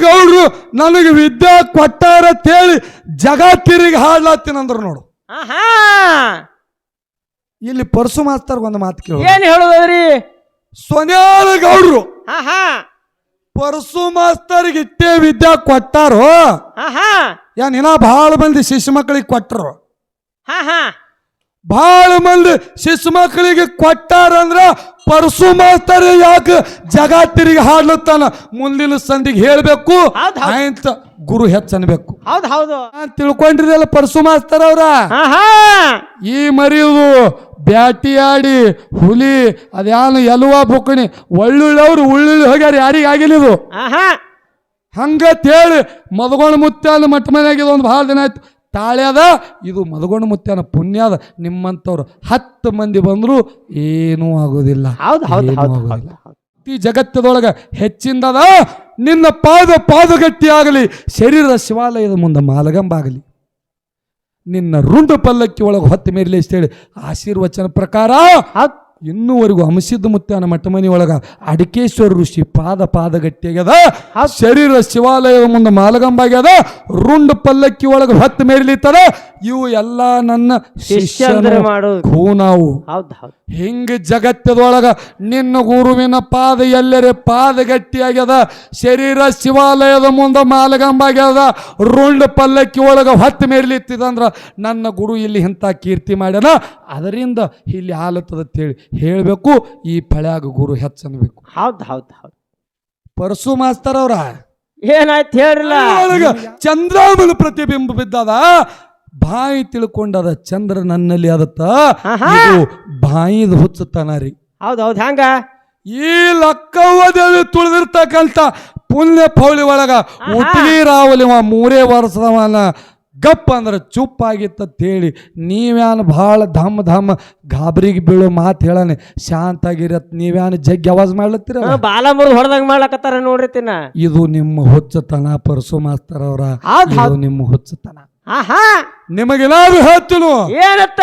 ಗೌಡ್ರು ನನಗೆ ವಿದ್ಯಾ ಕೊಟ್ಟಾರ ಅಂತೇಳಿ ಜಗ ತಿರುಗಿ ಹಾಡ್ಲಾತೀನಂದ್ರು ನೋಡು. ಆಹಾ! ಇಲ್ಲಿ ಪರಸು ಮಾಸ್ತರ್ ಒಂದು ಮಾತು ಕೇಳು. ಏನ್ ಹೇಳುದ್ರಿ ಗೌಡ್ರು ಆಹಾ! ಪರಸು ಮಾಸ್ತರ್ಗೆ ಇಟ್ಟೇ ವಿದ್ಯಾ ಕೊಟ್ಟಾರೋ ಆಹಾ! ಏನ್ ಇನ್ನ ಬಹಳ ಮಂದಿ ಶಿಶು ಮಕ್ಕಳಿಗೆ ಕೊಟ್ಟರು ಹಾ ಬಹಳ ಮಂದಿ ಶಿಶು ಮಕ್ಕಳಿಗೆ ಕೊಟ್ಟಾರಂದ್ರ ಪರಸು ಮಾಡ್ತಾರೆ ಯಾಕೆ ಜಗ ತಿರುಗಿ ಹಾಡ್ಲತ್ತಾನ? ಮುಂದಿನ ಸಂದಿಗೆ ಹೇಳ್ಬೇಕು ಅಂತ. ಆಯ್ತ ಗುರು ಹೆಚ್ಚನ್ಬೇಕು. ಹೌದು ಹೌದು. ನಾನ್ ತಿಳ್ಕೊಂಡಿರಲ್ಲ ಪರಸು ಮಾಸ್ತಾರ ಅವ್ರ? ಈ ಈ ಬ್ಯಾಟಿ ಆಡಿ ಹುಲಿ ಅದ್ಯಾನು ಎಲುವ ಬುಕ್ಕಣಿ ಒಳ್ಳುಳ್ಳವ್ರು ಉಳ್ಳುಳ್ಳಿ ಹೋಗ್ಯಾರ ಯಾರಿಗೆ ಆಗಿಲ್ಲ ಇದು? ಹಂಗತ್ ಹೇಳಿ ಮದಗೊಂಡು ಮುತ್ಯಾನ ಮಟ್ಟ ಮನೆಯಾಗ ಒಂದು ಭಾಳ ದಿನ ಆಯ್ತು. ತಾಳೆ ಅದ ಇದು ಮದಗೊಂಡು ಮುತ್ಯಾನ ಪುಣ್ಯ ಅದ. ನಿಮ್ಮಂಥವ್ರು ಹತ್ತು ಮಂದಿ ಬಂದರೂ ಏನೂ ಆಗೋದಿಲ್ಲ. ಈ ಜಗತ್ತದೊಳಗ ಹೆಚ್ಚಿಂದದ ನಿನ್ನ ಪಾದ ಪಾದಗಟ್ಟಿ ಆಗಲಿ ಶರೀರ ಶಿವಾಲಯದ ಮುಂದೆ ಮಾಲಗಂಬಾಗಲಿ. ನಿನ್ನ ರುಂಡು ಪಲ್ಲಕ್ಕಿ ಒಳಗೆ ಹೊತ್ತ ಮೇರ್ಲಿ ಹೇಳಿ ಆಶೀರ್ವಚನ ಪ್ರಕಾರ ಇನ್ನೂವರೆಗೂ ಹಂಸಿದ್ದ ಮುತ್ತಾನ ಮಠ ಮನಿ ಒಳಗ ಅಡಿಕೇಶ್ವರ ಋಷಿ ಪಾದ ಪಾದ ಗಟ್ಟಿಯಾಗ್ಯದ ಆ ಶರೀರ ಶಿವಾಲಯದ ಮುಂದೆ ಮಾಲಗಂಬಾಗ್ಯದ. ರುಂಡು ಪಲ್ಲಕ್ಕಿ ಒಳಗೆ ಹೊತ್ತ ಮೇರಿಲಿತ್ತದ. ಇವು ಎಲ್ಲ ನನ್ನ ಶಿಷ್ಯ ಹೂ ನಾವು. ಹಿಂಗ ಜಗತ್ತದೊಳಗ ನಿನ್ನ ಗುರುವಿನ ಪಾದ ಎಲ್ಲರೇ ಪಾದ ಗಟ್ಟಿಯಾಗ್ಯದ ಶರೀರ ಶಿವಾಲಯದ ಮುಂದೆ ಮಾಲಗಂಬಾಗ್ಯದ. ರುಂಡ ಪಲ್ಲಕ್ಕಿ ಒಳಗೆ ಹೊತ್ತು ಮೇಲಿತ್ತಿದಂದ್ರ ನನ್ನ ಗುರು ಇಲ್ಲಿ ಇಂಥ ಕೀರ್ತಿ ಮಾಡ್ಯಾನ. ಅದರಿಂದ ಇಲ್ಲಿ ಆಲತ್ತದ ಅಂತೇಳಿ ಹೇಳಬೇಕು ಈ ಪಳ್ಯಾಗ ಗುರು ಹೆಚ್ಚನ್ಬೇಕು ಹೌದು ಹೌದು ಹೌದು. ಪರಸು ಮಾಸ್ತರ್ ಅವ್ರ. ಏನಾಯ್ತು ಹೇಳ್ರಲ್ಲ? ಒಳಗ ಚಂದ್ರಾಮನ ಪ್ರತಿಬಿಂಬ ಬಿದ್ದದ. ಬಾಯಿ ತಿಳ್ಕೊಂಡದ ಚಂದ್ರ ನನ್ನಲ್ಲಿ ಅದತ್ತ ಆಹಾ. ಇದು ಬಾಯಿದ ಹುಚ್ಚುತ್ತಾನ ರೀ. ಹೌದು ಹೌದು ಹಂಗ? ಈ ಲಕ್ಕವ್ವ ದೇವಿ ತುಳಿದಿರ್ತಕ್ಕಂಥ ಪುಣ್ಯ ಪೌಳಿ ಒಳಗ ಉಟ್ಗಿ ರಾವಲಿವ ಮೂರೇ ವರ್ಷದವನ. ಗಪ್ಪ ಅಂದ್ರೆ ಹೇಳಿ ನೀವ್ಯಾನ ಭಾಳ ಧಮ್ ಧಮ್ ಗಾಬರಿಗೆ ಬೀಳೋ ಮಾತು ಹೇಳನೆ. ಶಾಂತ ನೀವ್ಯಾನು ಜಗ್ಗಿ ಅವಾಜ್ ಮಾಡ್ಲತ್ತೀರ ಬಾಲ ಮುರಿದು ಹೊಡೆದಂಗ ಮಾಡ್ಲಕತ್ತಾರ ನೋಡ್ರಿ ತಿನ್ನ. ಇದು ನಿಮ್ಮ ಹುಚ್ಚತನ ಪರಸು ಮಾಸ್ತರ್ ಅವರ. ಇದು ನಿಮ್ಮ ಹುಚ್ಚತನ. ಆಹಾ! ನಿಮಗೆಲ್ಲಾರು ಹೇಳ್ತೀನು ಏನತ್ತ?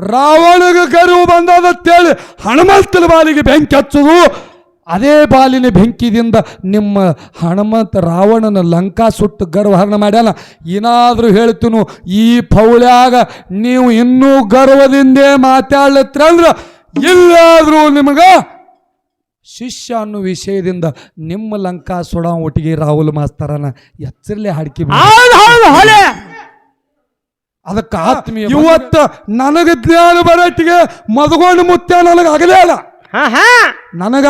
ರಾವಣಗ ಕರು ಬಂದದ ಹನುಮಂತನ ಬಾಲಿಗೆ ಬೆಂಕಿ ಹಚ್ಚುದು. ಅದೇ ಬಾಲಿನ ಬೆಂಕಿದಿಂದ ನಿಮ್ಮ ಹನುಮಂತ ರಾವಣನ ಲಂಕಾ ಸುಟ್ಟು ಗರ್ವಹರಣ ಮಾಡ್ಯಾನ. ಏನಾದರೂ ಹೇಳ್ತೀನು ಈ ಪೌಳ್ಯಾಗ ನೀವು ಇನ್ನೂ ಗರ್ವದಿಂದೇ ಮಾತಾಡ್ಲತ್ರ ಅಂದ್ರೆ ಎಲ್ಲಾದರೂ ನಿಮಗೆ ಶಿಷ್ಯ ಅನ್ನೋ ವಿಷಯದಿಂದ ನಿಮ್ಮ ಲಂಕಾ ಸುಡ ಒಟ್ಟಿಗೆ ರಾಹುಲ್ ಮಾಸ್ತರನ ಎಚ್ಚರಲೆ ಹಾಡ್ಕಿ ಅದಕ್ಕೆ ಆತ್ಮೀಯ ಇವತ್ತು ನನಗೆ ಜ್ಞಾನ ಬರಟ್ಟಿಗೆ ಮದಗೊಂಡು ಮುತ್ಯ ನನಗೆ ಆಗಲೇ ಅಲ್ಲ ನನಗ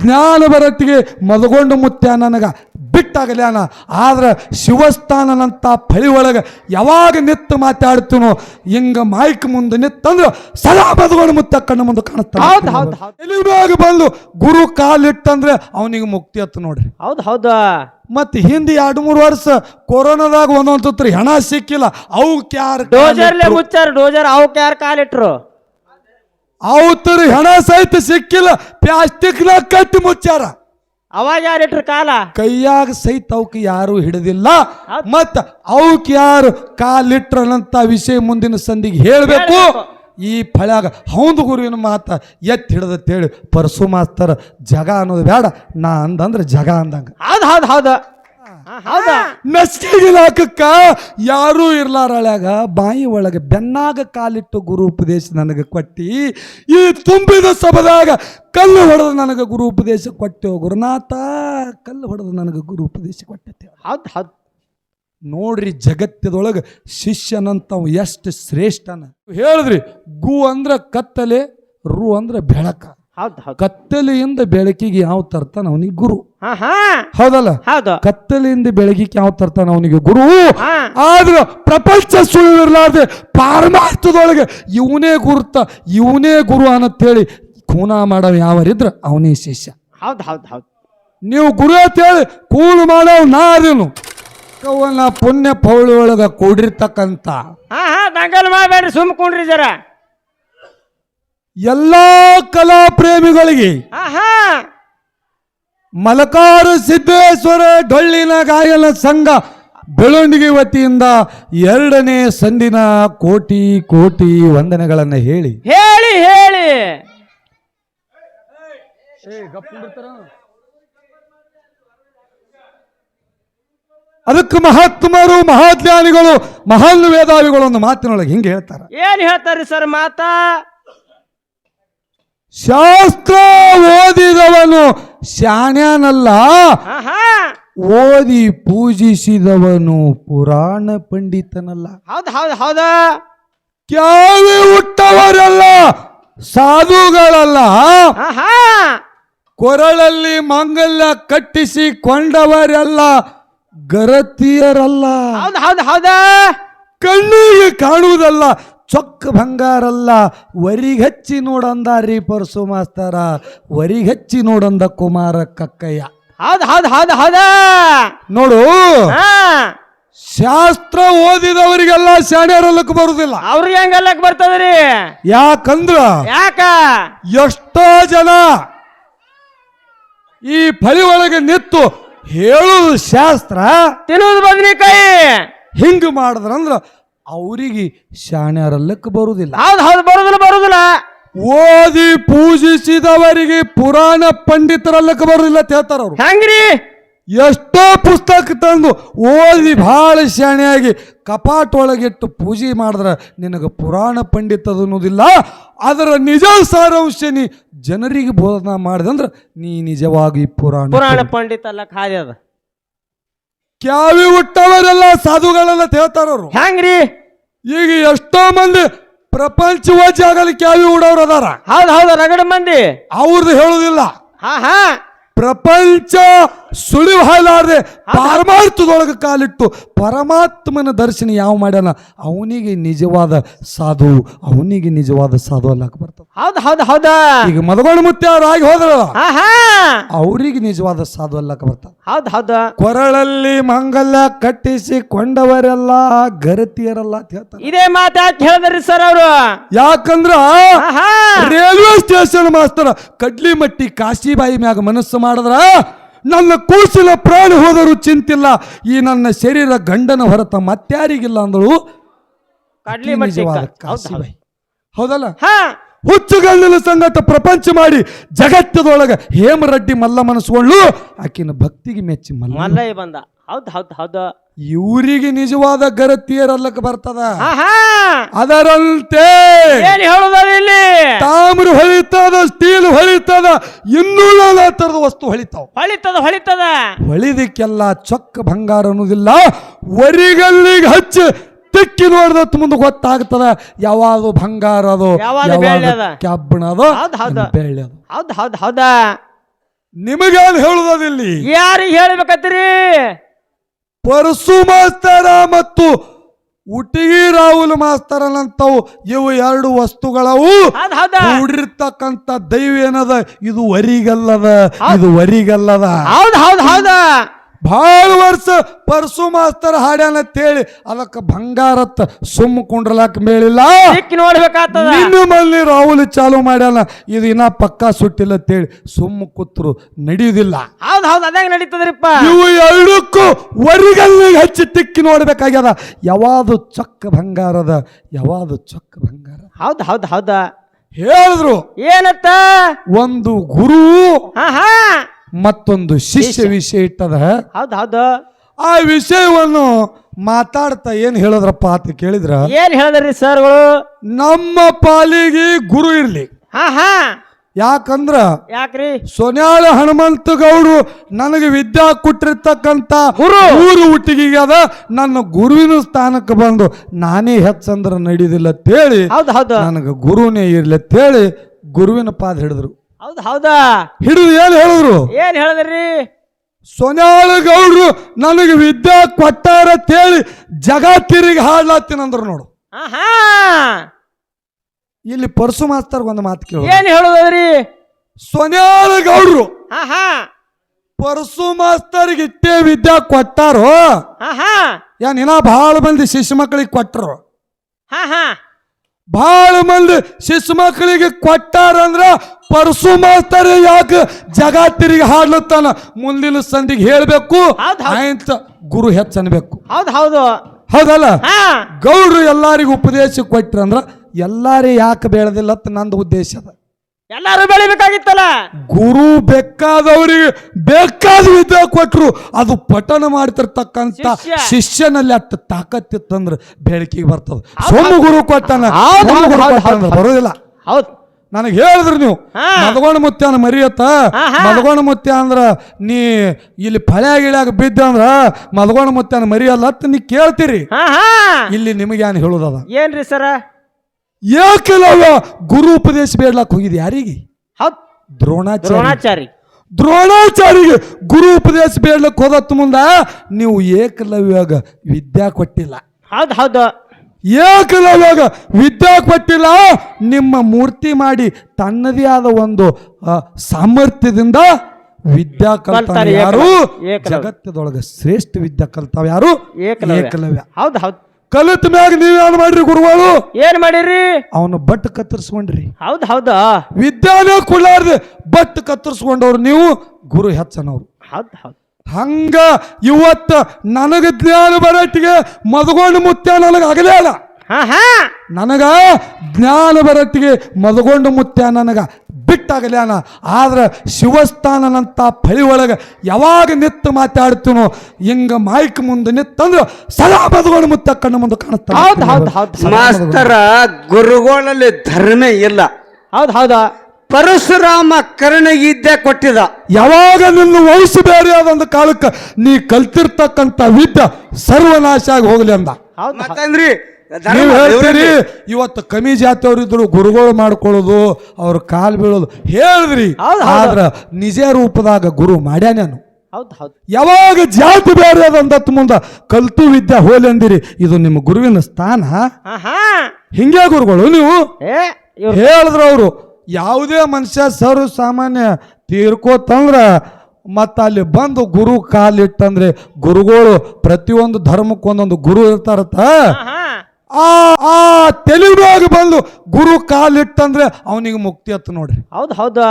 ಜ್ಞಾನ ಬರತ್ತಿಗೆ ಮದಗೊಂಡು ಮುತ್ಯ ನನಗ ಬಿಟ್ಟಾಗಲ್ಯಾನ ಆದ್ರೆ ಶಿವಸ್ಥಾನನಂತ ಫಳಿ ಒಳಗೆ ಯಾವಾಗ ನಿತ್ತು ಮಾತಾಡ್ತೀನೋ ಹಿಂಗ ಮೈಕ್ ಮುಂದೆ ನಿತ್ತಂದ್ರೆ ಸದಾ ಮದಗೊಂಡು ಮುತ್ತ ಕಣ್ಣ ಮುಂದೆ ಕಾಣುತ್ತೆ. ಬಂದು ಗುರು ಕಾಲಿಟ್ಟಂದ್ರೆ ಅವನಿಗೆ ಮುಕ್ತಿ ಹತ್ತು ನೋಡ್ರಿ. ಹೌದು ಹೌದು. ಮತ್ತೆ ಹಿಂದೆ ಎರಡು ಮೂರು ವರ್ಷ ಕೊರೋನಾದಾಗ ಒಂದೊಂದು ಹೆಣ ಹಣ ಸಿಕ್ಕಿಲ್ಲ ಅವು ಕ್ಯಾರ್ ಡೋಜರ್ ಮುಚ್ಚಾರ ಡೋಜರ್ ಅವು ಕ್ಯಾರ್ ಕಾಲಿಟ್ರು ಅವತ್ತರ ಹೆಣ ಸಹಿತ ಸಿಕ್ಕಿಲ್ಲ ಪ್ಲಾಸ್ಟಿಕ್ನ ಕಟ್ಟಿ ಮುಚ್ಚಾರ ಅವಾಗ ಯಾರಿಟ್ರು ಕಾಲ? ಕೈಯಾಗ ಸಹಿತ ಅವಕ್ಕೆ ಯಾರು ಹಿಡಿದಿಲ್ಲ. ಮತ್ತ ಅವಕ್ಕೆ ಯಾರು ಕಾಲಿಟ್ರನಂತ ವಿಷಯ ಮುಂದಿನ ಸಂದಿಗೆ ಹೇಳಬೇಕು. ಹೇಳ್ಬೇಕು. ಈ ಫಳ್ಯಾಗ ಹೌದು ಗುರುವಿನ ಮಾತ ಎತ್ತಿ ಹಿಡ್ದತ್ತೇಳಿ ಪರಸು ಮಾಸ್ತರ ಜಗ ಅನ್ನೋದು ಬೇಡ ನಾ ಅಂದಂದ್ರೆ ಜಗ ಅಂದಂಗ. ಹೌದು ಹೌದು ಹೌದು. ಹಾ, ಹೌದು? ನಸ್ಕಿಗೆ ಹಾಕಕ್ಕ ಯಾರೂ ಇರ್ಲಾರಳ್ಯಾಗ ಬಾಯಿ ಒಳಗೆ ಬೆನ್ನಾಗ ಕಾಲಿಟ್ಟು ಗುರು ಉಪದೇಶ ನನಗೆ ಕೊಟ್ಟಿ ಈ ತುಂಬಿದ ಸಭದಾಗ ಕಲ್ಲು ಹೊಡೆದು ನನಗೆ ಗುರು ಉಪದೇಶ ಕೊಟ್ಟೆವು ಗುರುನಾಥ ಕಲ್ಲು ಹೊಡೆದು ನನಗೆ ಗುರು ಉಪದೇಶ ಕೊಟ್ಟೆ ಹೌದು ಹೌದು. ನೋಡ್ರಿ ಜಗತ್ತದೊಳಗೆ ಶಿಷ್ಯನಂತವ್ ಎಷ್ಟು ಶ್ರೇಷ್ಠನ. ಹೇಳಿದ್ರಿ ಗು ಅಂದ್ರ ಕತ್ತಲೆ ರು ಅಂದ್ರ ಬೆಳಕ. ಕತ್ತಲೆಯಿಂದ ಬೆಳಕಿಗೆ ಯಾವ ತರ್ತಾನ ಅವನಿಗೆ ಗುರು. ಹಾ ಹಾ. ಹೌದಲ್ಲ? ಹೌದು. ಕತ್ತಲೆಯಿಂದ ಬೆಳಕಿಗೆ ಯಾವ ತರ್ತಾನ ಅವನಿಗೆ ಗುರು? ಆದ್ರೆ ಪ್ರಪಂಚ ಸುಳ್ಳಿರ್ಲಾರ್ದೆ ಪಾರಮಾರ್ಥದೊಳಗೆ ಇವನೇ ಗುರುತ ಇವನೇ ಗುರು ಅನ್ನತ್ತೇಳಿ ಖೂನ ಮಾಡವ ಯಾವರಿದ್ರ? ಅವನೇ ಶಿಷ್ಯ. ಹೌದು ಹೌದು ಹೌದು. ನೀವು ಗುರು ಅಂತೇಳಿ ಕೂಳು ಮಾಡವ್ ನಾ ಅದೇನು ಕವನ ಪುಣ್ಯ ಪೌಳಿ ಒಳಗ ಕೂಡಿರ್ತಕ್ಕಂತ. ಹಾ ದಂಗಲ್ ಮಾಡಬೇಡ್ರಿ ಸುಮ್ಕೊಂಡ್ರಿ ಜರ. ಎಲ್ಲಾ ಕಲಾ ಪ್ರೇಮಿಗಳಿಗೆ ಮಲಕಾರು ಸಿದ್ದೇಶ್ವರ ಡೊಳ್ಳಿನ ಗಾಯನ ಸಂಘ ಬೆಳವಣಿಗೆ ವತಿಯಿಂದ ಎರಡನೇ ಸಂದಿನ ಕೋಟಿ ಕೋಟಿ ವಂದನೆಗಳನ್ನು ಹೇಳಿ. ಹೇಳಿ ಹೇಳಿ. ಅದಕ್ಕೆ ಮಹಾತ್ಮರು ಮಹಾಜ್ಞಾನಿಗಳು ಮಹಾನ್ ವೇದಾವಿಗಳು ಒಂದು ಮಾತಿನೊಳಗೆ ಹಿಂಗೆ ಹೇಳ್ತಾರೆ. ಏನ್ ಹೇಳ್ತಾರೆ ಸರ್ ಮಾತಾ? ಶಾಸ್ತ್ರ ಓದಿದವನು ಶಾಣ್ಯಾನಲ್ಲ. ಓದಿ ಪೂಜಿಸಿದವನು ಪುರಾಣ ಪಂಡಿತನಲ್ಲ. ಹೌದು ಹೌದು ಹೌದ. ಕ್ಯಾವಿ ಹುಟ್ಟವರಲ್ಲ ಸಾಧುಗಳಲ್ಲ. ಕೊರಳಲ್ಲಿ ಮಂಗಲ್ಯ ಕಟ್ಟಿಸಿ ಕೊಂಡವರೆಲ್ಲ ಗರತಿಯರಲ್ಲ. ಹೌದು ಹೌದು ಹೌದ. ಕಣ್ಣಿಗೆ ಕಾಣುವುದಲ್ಲ ಚೊಕ್ಕ ಬಂಗಾರಲ್ಲ ವರಿಗಚ್ಚಿ ನೋಡಂದಾರಿ ಪರಸು ಮಾಸ್ತರ ವರಿಗಚ್ಚಿ ನೋಡಂದ ಕುಮಾರ ಕಕ್ಕಯ್ಯ. ಹೌದ್ ಹೌದ್ ಹೌದ್ ಹೌದ. ನೋಡು ಶಾಸ್ತ್ರ ಓದಿದವರಿಗೆಲ್ಲ ಶಾಣ್ಯರಲ್ಲಕ್ಕೆ ಬರುದಿಲ್ಲ. ಅವ್ರಿಗೆ ಹೆಂಗಲ್ಲಕ್ ಬರ್ತದ್ರಿ? ಯಾಕಂದ್ರ ಯಾಕ? ಎಷ್ಟೋ ಜನ ಈ ಫಲಿ ಒಳಗೆ ನಿತ್ತು ಹೇಳುದು ಶಾಸ್ತ್ರ ತಿನ್ನುವುದು ಬದ್ನಿಕಾಯಿ. ಹಿಂಗ್ ಮಾಡಿದ್ರಂದ್ರ ಅವರಿಗೆ ಶಾಣ್ಯರಲ್ಲಕ್ಕೆ ಬರುವುದಿಲ್ಲ ಅದು ಹೌದು ಬರುದಿಲ್ಲ ಬರುದಿಲ್ಲ. ಓದಿ ಪೂಜಿಸಿದವರಿಗೆ ಪುರಾಣ ಪಂಡಿತರಲ್ಲಕ್ಕೆ ಬರುದಿಲ್ಲ ಅಂತ ಹೇಳ್ತಾರ ಅವರು. ಹೆಂಗ್ರಿ? ಎಷ್ಟೋ ಪುಸ್ತಕ ತಂದು ಓದಿ ಬಹಳ ಶಾಣೆಯಾಗಿ ಕಪಾಟ್ ಒಳಗಿಟ್ಟು ಪೂಜೆ ಮಾಡಿದ್ರೆ ನಿನಗೆ ಪುರಾಣ ಪಂಡಿತ ಅನ್ನೋದಿಲ್ಲ. ಅದರ ನಿಜ ಸಾರಾಂಶ ನೀ ಜನರಿಗೆ ಬೋಧನಾ ಮಾಡಿದಂದ್ರೆ ನೀ ನಿಜವಾಗಿ ಪುರಾಣ ಪುರಾಣ ಪಂಡಿತ. ಅಲ್ಲ ಅದ. ಕ್ಯಾವಿ ಹುಟ್ಟವರೆಲ್ಲ ಸಾಧುಗಳೆಲ್ಲ ತೇಳ್ತಾರವ್ರು ಹೆಂಗ್ರಿ? ಈಗ ಎಷ್ಟೋ ಮಂದಿ ಪ್ರಪಂಚವಾಜಿ ಆಗಲಿ ಕ್ಯಾವಿ ಉಡೋರು ಅದಾರ. ಹೌದು ಹೌದು ರಗಡ ಮಂದಿ. ಅವ್ರದ್ದು ಹೇಳುದಿಲ್ಲ. ಹಾ ಹಾ. ಪ್ರಪಂಚ ಸುಳಿವು ಹಾಲಾರ್ದೆ ಪಾರಮಾರ್ಥದೊಳಗೆ ಕಾಲಿಟ್ಟು ಪರಮಾತ್ಮನ ದರ್ಶನ ಯಾವ ಮಾಡ್ಯಾನ? ಅವನಿಗೆ ನಿಜವಾದ ಸಾಧು ಅವನಿಗೆ ನಿಜವಾದ ಸಾಧು ಅಲ್ಲಕ್ಕೆ ಬರ್ತದೆ. ಹೌದು ಹೌದು ಹೌದ. ಈಗ ಮದಗೊಂಡು ಮುತ್ಯಾರಾಗಿ ಆಗಿ ಹೋದ್ರ ಅವರಿಗೆ ನಿಜವಾದ ಸಾಧು ಅಲ್ಲಕ್ಕೆ ಬರ್ತದೆ. ಹೌದು ಹೌದ. ಕೊರಳಲ್ಲಿ ಮಂಗಲ್ಯ ಕಟ್ಟಿಸಿ ಕೊಂಡವರೆಲ್ಲ ಗರತಿಯರಲ್ಲ ಅಂತ ಹೇಳ್ತಾರೆ. ಇದೇ ಮಾತು ಯಾಕೆ ಹೇಳಿದ್ರಿ ಸರ್ ಅವರು. ಯಾಕಂದ್ರ ರೈಲ್ವೆ ಸ್ಟೇಷನ್ ಮಾಸ್ತರ ಕಡ್ಲಿ ಮಟ್ಟಿ ಕಾಶಿಬಾಯಿ ಮ್ಯಾಗ ಮನಸ್ಸು ಮಾಡಿದ್ರ ನನ್ನ ಕೂಸಿನ ಪ್ರಾಣಿ ಹೋದರೂ ಚಿಂತಿಲ್ಲ. ಈ ನನ್ನ ಶರೀರ ಗಂಡನ ಹೊರತ ಮತ್ತಾರಿಗಿಲ್ಲ ಅಂದಳು. ಕಾಶಿಬಾಯಿ ಹೌದಲ್ಲ? ಹಾ. ಹುಚ್ಚು ಗಂಡನ ಸಂಗಟ ಪ್ರಪಂಚ ಮಾಡಿ ಜಗತ್ತದೊಳಗ ಹೇಮರೆಡ್ಡಿ ಮಲ್ಲ ಮನಸ್ಕೊಂಡ್ಳು ಆಕಿನ ಭಕ್ತಿಗೆ ಮೆಚ್ಚಿ ಮಲ್ಲ. ಬಂದ. ಹೌದು ಹೌದು ಹೌದು. ಇವರಿಗೆ ನಿಜವಾದ ಗರತಿಯರಲ್ಲಕ್ಕೆ ಬರ್ತದ? ಅದರಂತೆ ಏನ್ ಹೇಳುದ ಇಲ್ಲಿ? ತಾಮ್ರ ಹೊಳಿತದ ಸ್ಟೀಲ್ ಹೊಳಿತದ ಇನ್ನೂ ನಾನಾ ತರದ ವಸ್ತು ಹೊಳಿತಾವ. ಹೊಳಿತದ ಹೊಳಿತದ? ಹೊಳಿದಕ್ಕೆಲ್ಲ ಚೊಕ್ಕ ಬಂಗಾರ ಅನ್ನೋದಿಲ್ಲ ಒರಿಗಲ್ಲಿಗೆ ಹಚ್ಚಿ ತಿಕ್ಕಿ ನೋಡ್ದತ್ ಮುಂದೆ ಗೊತ್ತಾಗ್ತದ. ಯಾವಾಗ ಬಂಗಾರ ಅದು ಯಾವಾಗ ಬೆಳ್ಳಿ ಅದ. ಕಬ್ಬಣ ಅದು ಹೌದ್ ಹೌದ್. ಹೌದ್ ಹೌದ್ ಹೌದ. ನಿಮಗೇನು ಹೇಳುವುದಿಲ್ಲಿ ಯಾರಿಗೆ ಹೇಳ್ಬೇಕತ್ತೀರಿ? ಪರಸು ಮಾಸ್ತರ ಮತ್ತು ಉಟಿಗಿ ರಾಹುಲ್ ಮಾಸ್ತರನಂತವು ಇವು ಎರಡು ವಸ್ತುಗಳವು ಕೂಡಿರ್ತಕ್ಕಂಥ ದೈವ ಏನದ? ಇದು ವರಿಗಲ್ಲದ. ಇದು ವರಿಗಲ್ಲದ. ಹೌದ್ ಹೌದ್ ಹೌದ? ಭಾಳ ವರ್ಷ ಪರಸು ಹಾಡ್ಯಾನ ತೇಳಿ ಅದಕ್ಕೆ ಬಂಗಾರತ್ತ ಸುಮ್ಮ ಕುಂಡ್ರಲಾಕ ಮೇಳಿಲ್ಲ ನೋಡ್ಬೇಕಾಗ್ತದ. ನಿನ್ನ ಮಲ್ಲಿ ರಾಹುಲ್ ಚಾಲು ಮಾಡ್ಯಾನ. ಇದು ಇನ್ನ ಪಕ್ಕಾ ಸುಟ್ಟಿಲ್ಲ ಅಂತೇಳಿ ಸುಮ್ಮ ಕೂತ್ರು ನಡೆಯುವುದಿಲ್ಲ ಹೌದು ಹೌದು ಅದಾಗ ನಡೀತದ್ರಿಪ್ಪ? ಇವು ಎರಡಕ್ಕೂ ವರಿಗಲ್ಲಿಗೆ ಹಚ್ಚಿ ತಿಕ್ಕಿ ನೋಡ್ಬೇಕಾಗ್ಯದ. ಯಾವಾದು ಚಕ್ಕ ಬಂಗಾರದ ಯಾವಾದು ಚಕ್ಕ ಬಂಗಾರ ಹೌದು ಹೌದು ಹೌದಾ. ಹೇಳಿದ್ರು. ಏನತ್ತ? ಒಂದು ಗುರು ಹಾ ಹಾ. ಮತ್ತೊಂದು ಶಿಷ್ಯ ವಿಷಯ ಇಟ್ಟದ. ಹೌದ್ ಹೌದು. ಆ ವಿಷಯವನ್ನು ಮಾತಾಡ್ತಾ ಏನ್ ಹೇಳದ್ರಪ್ಪ ಅಂತ ಕೇಳಿದ್ರ? ಏನ್ ಹೇಳಿದ್ರಿ ಸರ್ಗಳು? ನಮ್ಮ ಪಾಲಿಗೆ ಗುರು ಇರ್ಲಿ. ಹಾ ಹಾ. ಯಾಕಂದ್ರ ಯಾಕ್ರಿ? ಸೊನ್ಯಾಳ ಹನುಮಂತ ಗೌಡ್ರು ನನಗೆ ವಿದ್ಯಾ ಕೊಟ್ಟಿರ್ತಕ್ಕಂತ. ಊರು ಹುಟ್ಟಿಗೆ ಅದ. ನನ್ನ ಗುರುವಿನ ಸ್ಥಾನಕ್ಕೆ ಬಂದು ನಾನೇ ಹೆಚ್ಚಂದ್ರ ನಡೀದಿಲ್ಲ ಅಂತೇಳಿ ನನಗೆ ಗುರುನೇ ಇರ್ಲಿ ಅಂತೇಳಿ ಗುರುವಿನ ಪಾದ ಹಿಡಿದ್ರು. ಹೌದ್ ಹೌದಾ? ಹಿಡಿದು ಏನು ಹೇಳಿದ್ರು? ಏನು ಹೇಳಿದ್ರಿ? ಸೊನ್ಯಾಳ ಗೌಡ್ರು ನನಗೆ ವಿದ್ಯೆ ಕೊಟ್ಟಾರ ತೇಳಿ ಜಗ ತಿರುಗಿ ಹಾಡ್ಲಾತೀನಂದ್ರು ನೋಡು. ಇಲ್ಲಿ ಪರಸು ಮಾಸ್ತರ್ ಒಂದು ಮಾತು ಕೇಳು. ಏನ್ ಹೇಳುದ್ರಿ ಸೊನ್ಯಾಳ ಗೌಡ್ರು ಹಾ ಹಾ ಪರಸು ಮಾಸ್ತರ್ಗೆ ಇಟ್ಟೇ ವಿದ್ಯೆ ಕೊಟ್ಟಾರೋ? ಹಾ ಹಾ ಏನ್ ಇನ್ನ ಬಹಳ ಮಂದಿ ಶಿಶು ಮಕ್ಕಳಿಗೆ ಕೊಟ್ಟರು ಹಾ ಬಹಳ ಮಂದಿ ಶಿಶು ಮಕ್ಕಳಿಗೆ ಕೊಟ್ಟಾರ ಅಂದ್ರ ಪರಸು ಮಾಡ್ತಾರೆ ಯಾಕೆ? ಜಗ ತಿರುಗಿ ಹಾಡ್ಲತ್ತಾನ. ಮುಂದಿನ ಸಂದಿಗೆ ಹೇಳ್ಬೇಕು. ಆಯ್ತ ಗುರು ಹೆಚ್ಚನ್ಬೇಕು. ಹೌದ್ ಹೌದು. ಹೌದಲ್ಲ? ಗೌಡ್ರು ಎಲ್ಲಾರಿಗೂ ಉಪದೇಶ ಕೊಟ್ರಂದ್ರ ಎಲ್ಲಾರೇ ಯಾಕೆ ಬೆಳೆದಿಲ್ಲ ಅಂತ ನಂದು ಉದ್ದೇಶ ಅದ. ಎಲ್ಲಾರು ಬೆಳಿಬೇಕಾಗಿತ್ತಲ್ಲ? ಗುರು ಬೇಕಾದವರಿಗೆ ಬೇಕಾದ ವಿದ್ಯೆ ಕೊಟ್ರು. ಅದು ಪಠನ ಮಾಡ್ತಿರ್ತಕ್ಕಂಥ ಶಿಷ್ಯನಲ್ಲಿ ಅಷ್ಟು ತಾಕತ್ತಿತ್ತಂದ್ರ ಬೆಳಕಿಗೆ ಬರ್ತದ. ಸೋಮ ಗುರು ಕೊಟ್ಟಾನ? ಬರೋದಿಲ್ಲ. ಹೌದು. ನನಗೆ ಹೇಳಿದ್ರಿ ನೀವು ಮದಗೋಣ ಮುತ್ಯಾನ ಮರಿಯತ್ತ. ಮದಗೋಣ ಮುತ್ಯ ಅಂದ್ರ ನೀ ಇಲ್ಲಿ ಫಳ್ಯಾಗ ಗಿಳ್ಯಾಗ ಬಿದ್ದ ಅಂದ್ರ ಮದಗೋಣ ಮುತ್ಯಾನ ಮರಿಯಲ್ಲ ಅಂತ ನೀ ಕೇಳ್ತೀರಿ. ಇಲ್ಲಿ ನಿಮಗೆ ಏನು ಹೇಳುದದ? ಏನ್ರಿ ಸರ? ಏಕಲವ್ಯ ಗುರು ಉಪದೇಶ ಬೇಡ್ಲಕ್ ಹೋಗಿದ್ ಯಾರಿಗೆ? ಹೌದ್. ದ್ರೋಣಾಚಾರ್ಯ. ದ್ರೋಣಾಚಾರಿ ದ್ರೋಣಾಚಾರಿಗೆ ಗುರು ಉಪದೇಶ ಬೇಡ್ಲಕ್ ಹೋದ ಮುಂದ ನೀವು ಏಕಲವ್ಯಾಗ ವಿದ್ಯಾ ಕೊಟ್ಟಿಲ್ಲ. ಹೌದ್ ಹೌದು. ಏಕಲವ್ಯಾಗ ವಿದ್ಯಾ ಕೊಟ್ಟಿಲ್ಲ. ನಿಮ್ಮ ಮೂರ್ತಿ ಮಾಡಿ ತನ್ನದೇ ಆದ ಒಂದು ಆ, ಸಾಮರ್ಥ್ಯದಿಂದ ವಿದ್ಯಾ ಕಲ್ತಾರೆ ಯಾರು? ಏಕಲವ್ಯ. ಏಕಲವ್ಯ. ಜಗತ್ತದೊಳಗ ಶ್ರೇಷ್ಠ ವಿದ್ಯಾ ಕಲ್ತಾವ ಯಾರು? ಏಕಲವ್ಯ. ಏಕಲವ್ಯ. ಹೌದ್ ಹೌದ್. ಕಲಿತ ಮ್ಯಾಗ ನೀವೇನು ಮಾಡ್ರಿ ಗುರುಗಳು? ಏನ್ ಮಾಡಿರಿ? ಅವನು ಬಟ್ ಕತ್ತರಿಸ್ಕೊಂಡ್ರಿ. ಹೌದ್ ಹೌದು? ವಿದ್ಯಾಲಯ ಕೊಡ್ಲಾರ್ದೆ ಬಟ್ ಕತ್ತರಿಸ್ಕೊಂಡವ್ರು ನೀವು ಗುರು ಹೆಚ್ಚನವ್ರು. ಹೌದ್ ಹೌದ್. ಹಂಗ ಇವತ್ತ ನನಗ ಜ್ಞಾನ ಬರಟ್ಟಿಗೆ ಮದಗೊಂಡು ಮುತ್ಯ ನನಗ ಆಗಲೇ ಅಲ್ಲ ಹಾ ಹಾ. ನನಗ ಜ್ಞಾನ ಬರಟ್ಟಿಗೆ ಮದಗೊಂಡು ಮುತ್ಯ ನನಗ ಬಿಟ್ಟಾಗಲ್ಯಾನ ಆದ್ರೆ ಶಿವಸ್ಥಾನನಂತ ಫಳಿ ಒಳಗೆ ಯಾವಾಗ ನಿತ್ತು ಮಾತಾಡ್ತೀನೋ ಹಿಂಗ ಮೈಕ್ ಮುಂದೆ ನಿತ್ತಂದ್ರ ಸದಾ ಬದುಗಳು ಮುತ್ತ ಕಣ್ಣು ಮುಂದೆ ಹೌದ್ ಹೌದ್ ಕಾಣಿಸ್ತಾನೆ ಹೌದ್ ಮಾಸ್ತರ ಗುರುಗಳಲ್ಲಿ ಧರ್ಮ ಇಲ್ಲ. ಹೌದ್ ಹೌದ. ಪರಶುರಾಮ ಕರ್ಣಗಿದ್ದೆ ಇದ್ದೆ ಕೊಟ್ಟಿದ. ಯಾವಾಗ ನಿನ್ನ ವಯಸ್ಸು ಬೇರೆ ಆದ ಕಾಲಕ್ಕೆ ನೀ ಕಲ್ತಿರ್ತಕ್ಕಂಥ ವಿದ್ಯ ಸರ್ವನಾಶ ಆಗಿ ಹೋಗ್ಲಿ ಅಂದ. ಹೌದ್ ಹೌದ್. ಮತ್ತಂದ್ರಿ ಧರ್ಮ ನೀವು ಹೇಳ್ತೀರಿ ಇವತ್ತು ಕಮ್ಮಿ ಗುರುಗಳು ಮಾಡ್ಕೊಳ್ಳೋದು ಅವ್ರ ಕಾಲ್ ಬೀಳೋದು ಹೇಳಿದ್ರಿ. ಆದ್ರೆ ನಿಜ ರೂಪದಾಗ ಗುರು ಮಾಡ್ಯಾನೇನು ಯಾವಾಗ ಜಾತಿ ಬೇರೆ ಅದಂದತ್ ಮುಂದ ಕಲ್ತು ವಿದ್ಯೆ ಹೋಲಿ ಅಂದಿರಿ ಇದು ನಿಮ್ಮ ಗುರುವಿನ ಸ್ಥಾನ. ಹಿಂಗೆ ಗುರುಗಳು ನೀವು? ಹೇಳಿದ್ರು ಅವರು ಯಾವುದೇ ಮನುಷ್ಯ ಸರ್ವ ಸಾಮಾನ್ಯ ತೀರ್ಕೋತಂದ್ರ ಮತ್ತ ಅಲ್ಲಿ ಬಂದು ಗುರು ಕಾಲಿಟ್ಟಂದ್ರೆ ಗುರುಗಳು ಪ್ರತಿಯೊಂದು ಧರ್ಮಕ್ಕೊಂದೊಂದು ಗುರು ಇರ್ತಾರತ್ತ? ಆ ಆ ತೆಲುಗು ಬಂದು ಗುರು ಕಾಲಿಟ್ಟಂದ್ರೆ ಅವನಿಗೆ ಮುಕ್ತಿ ಹತ್ತು ನೋಡ್ರಿ. ಹೌದು ಹೌದು.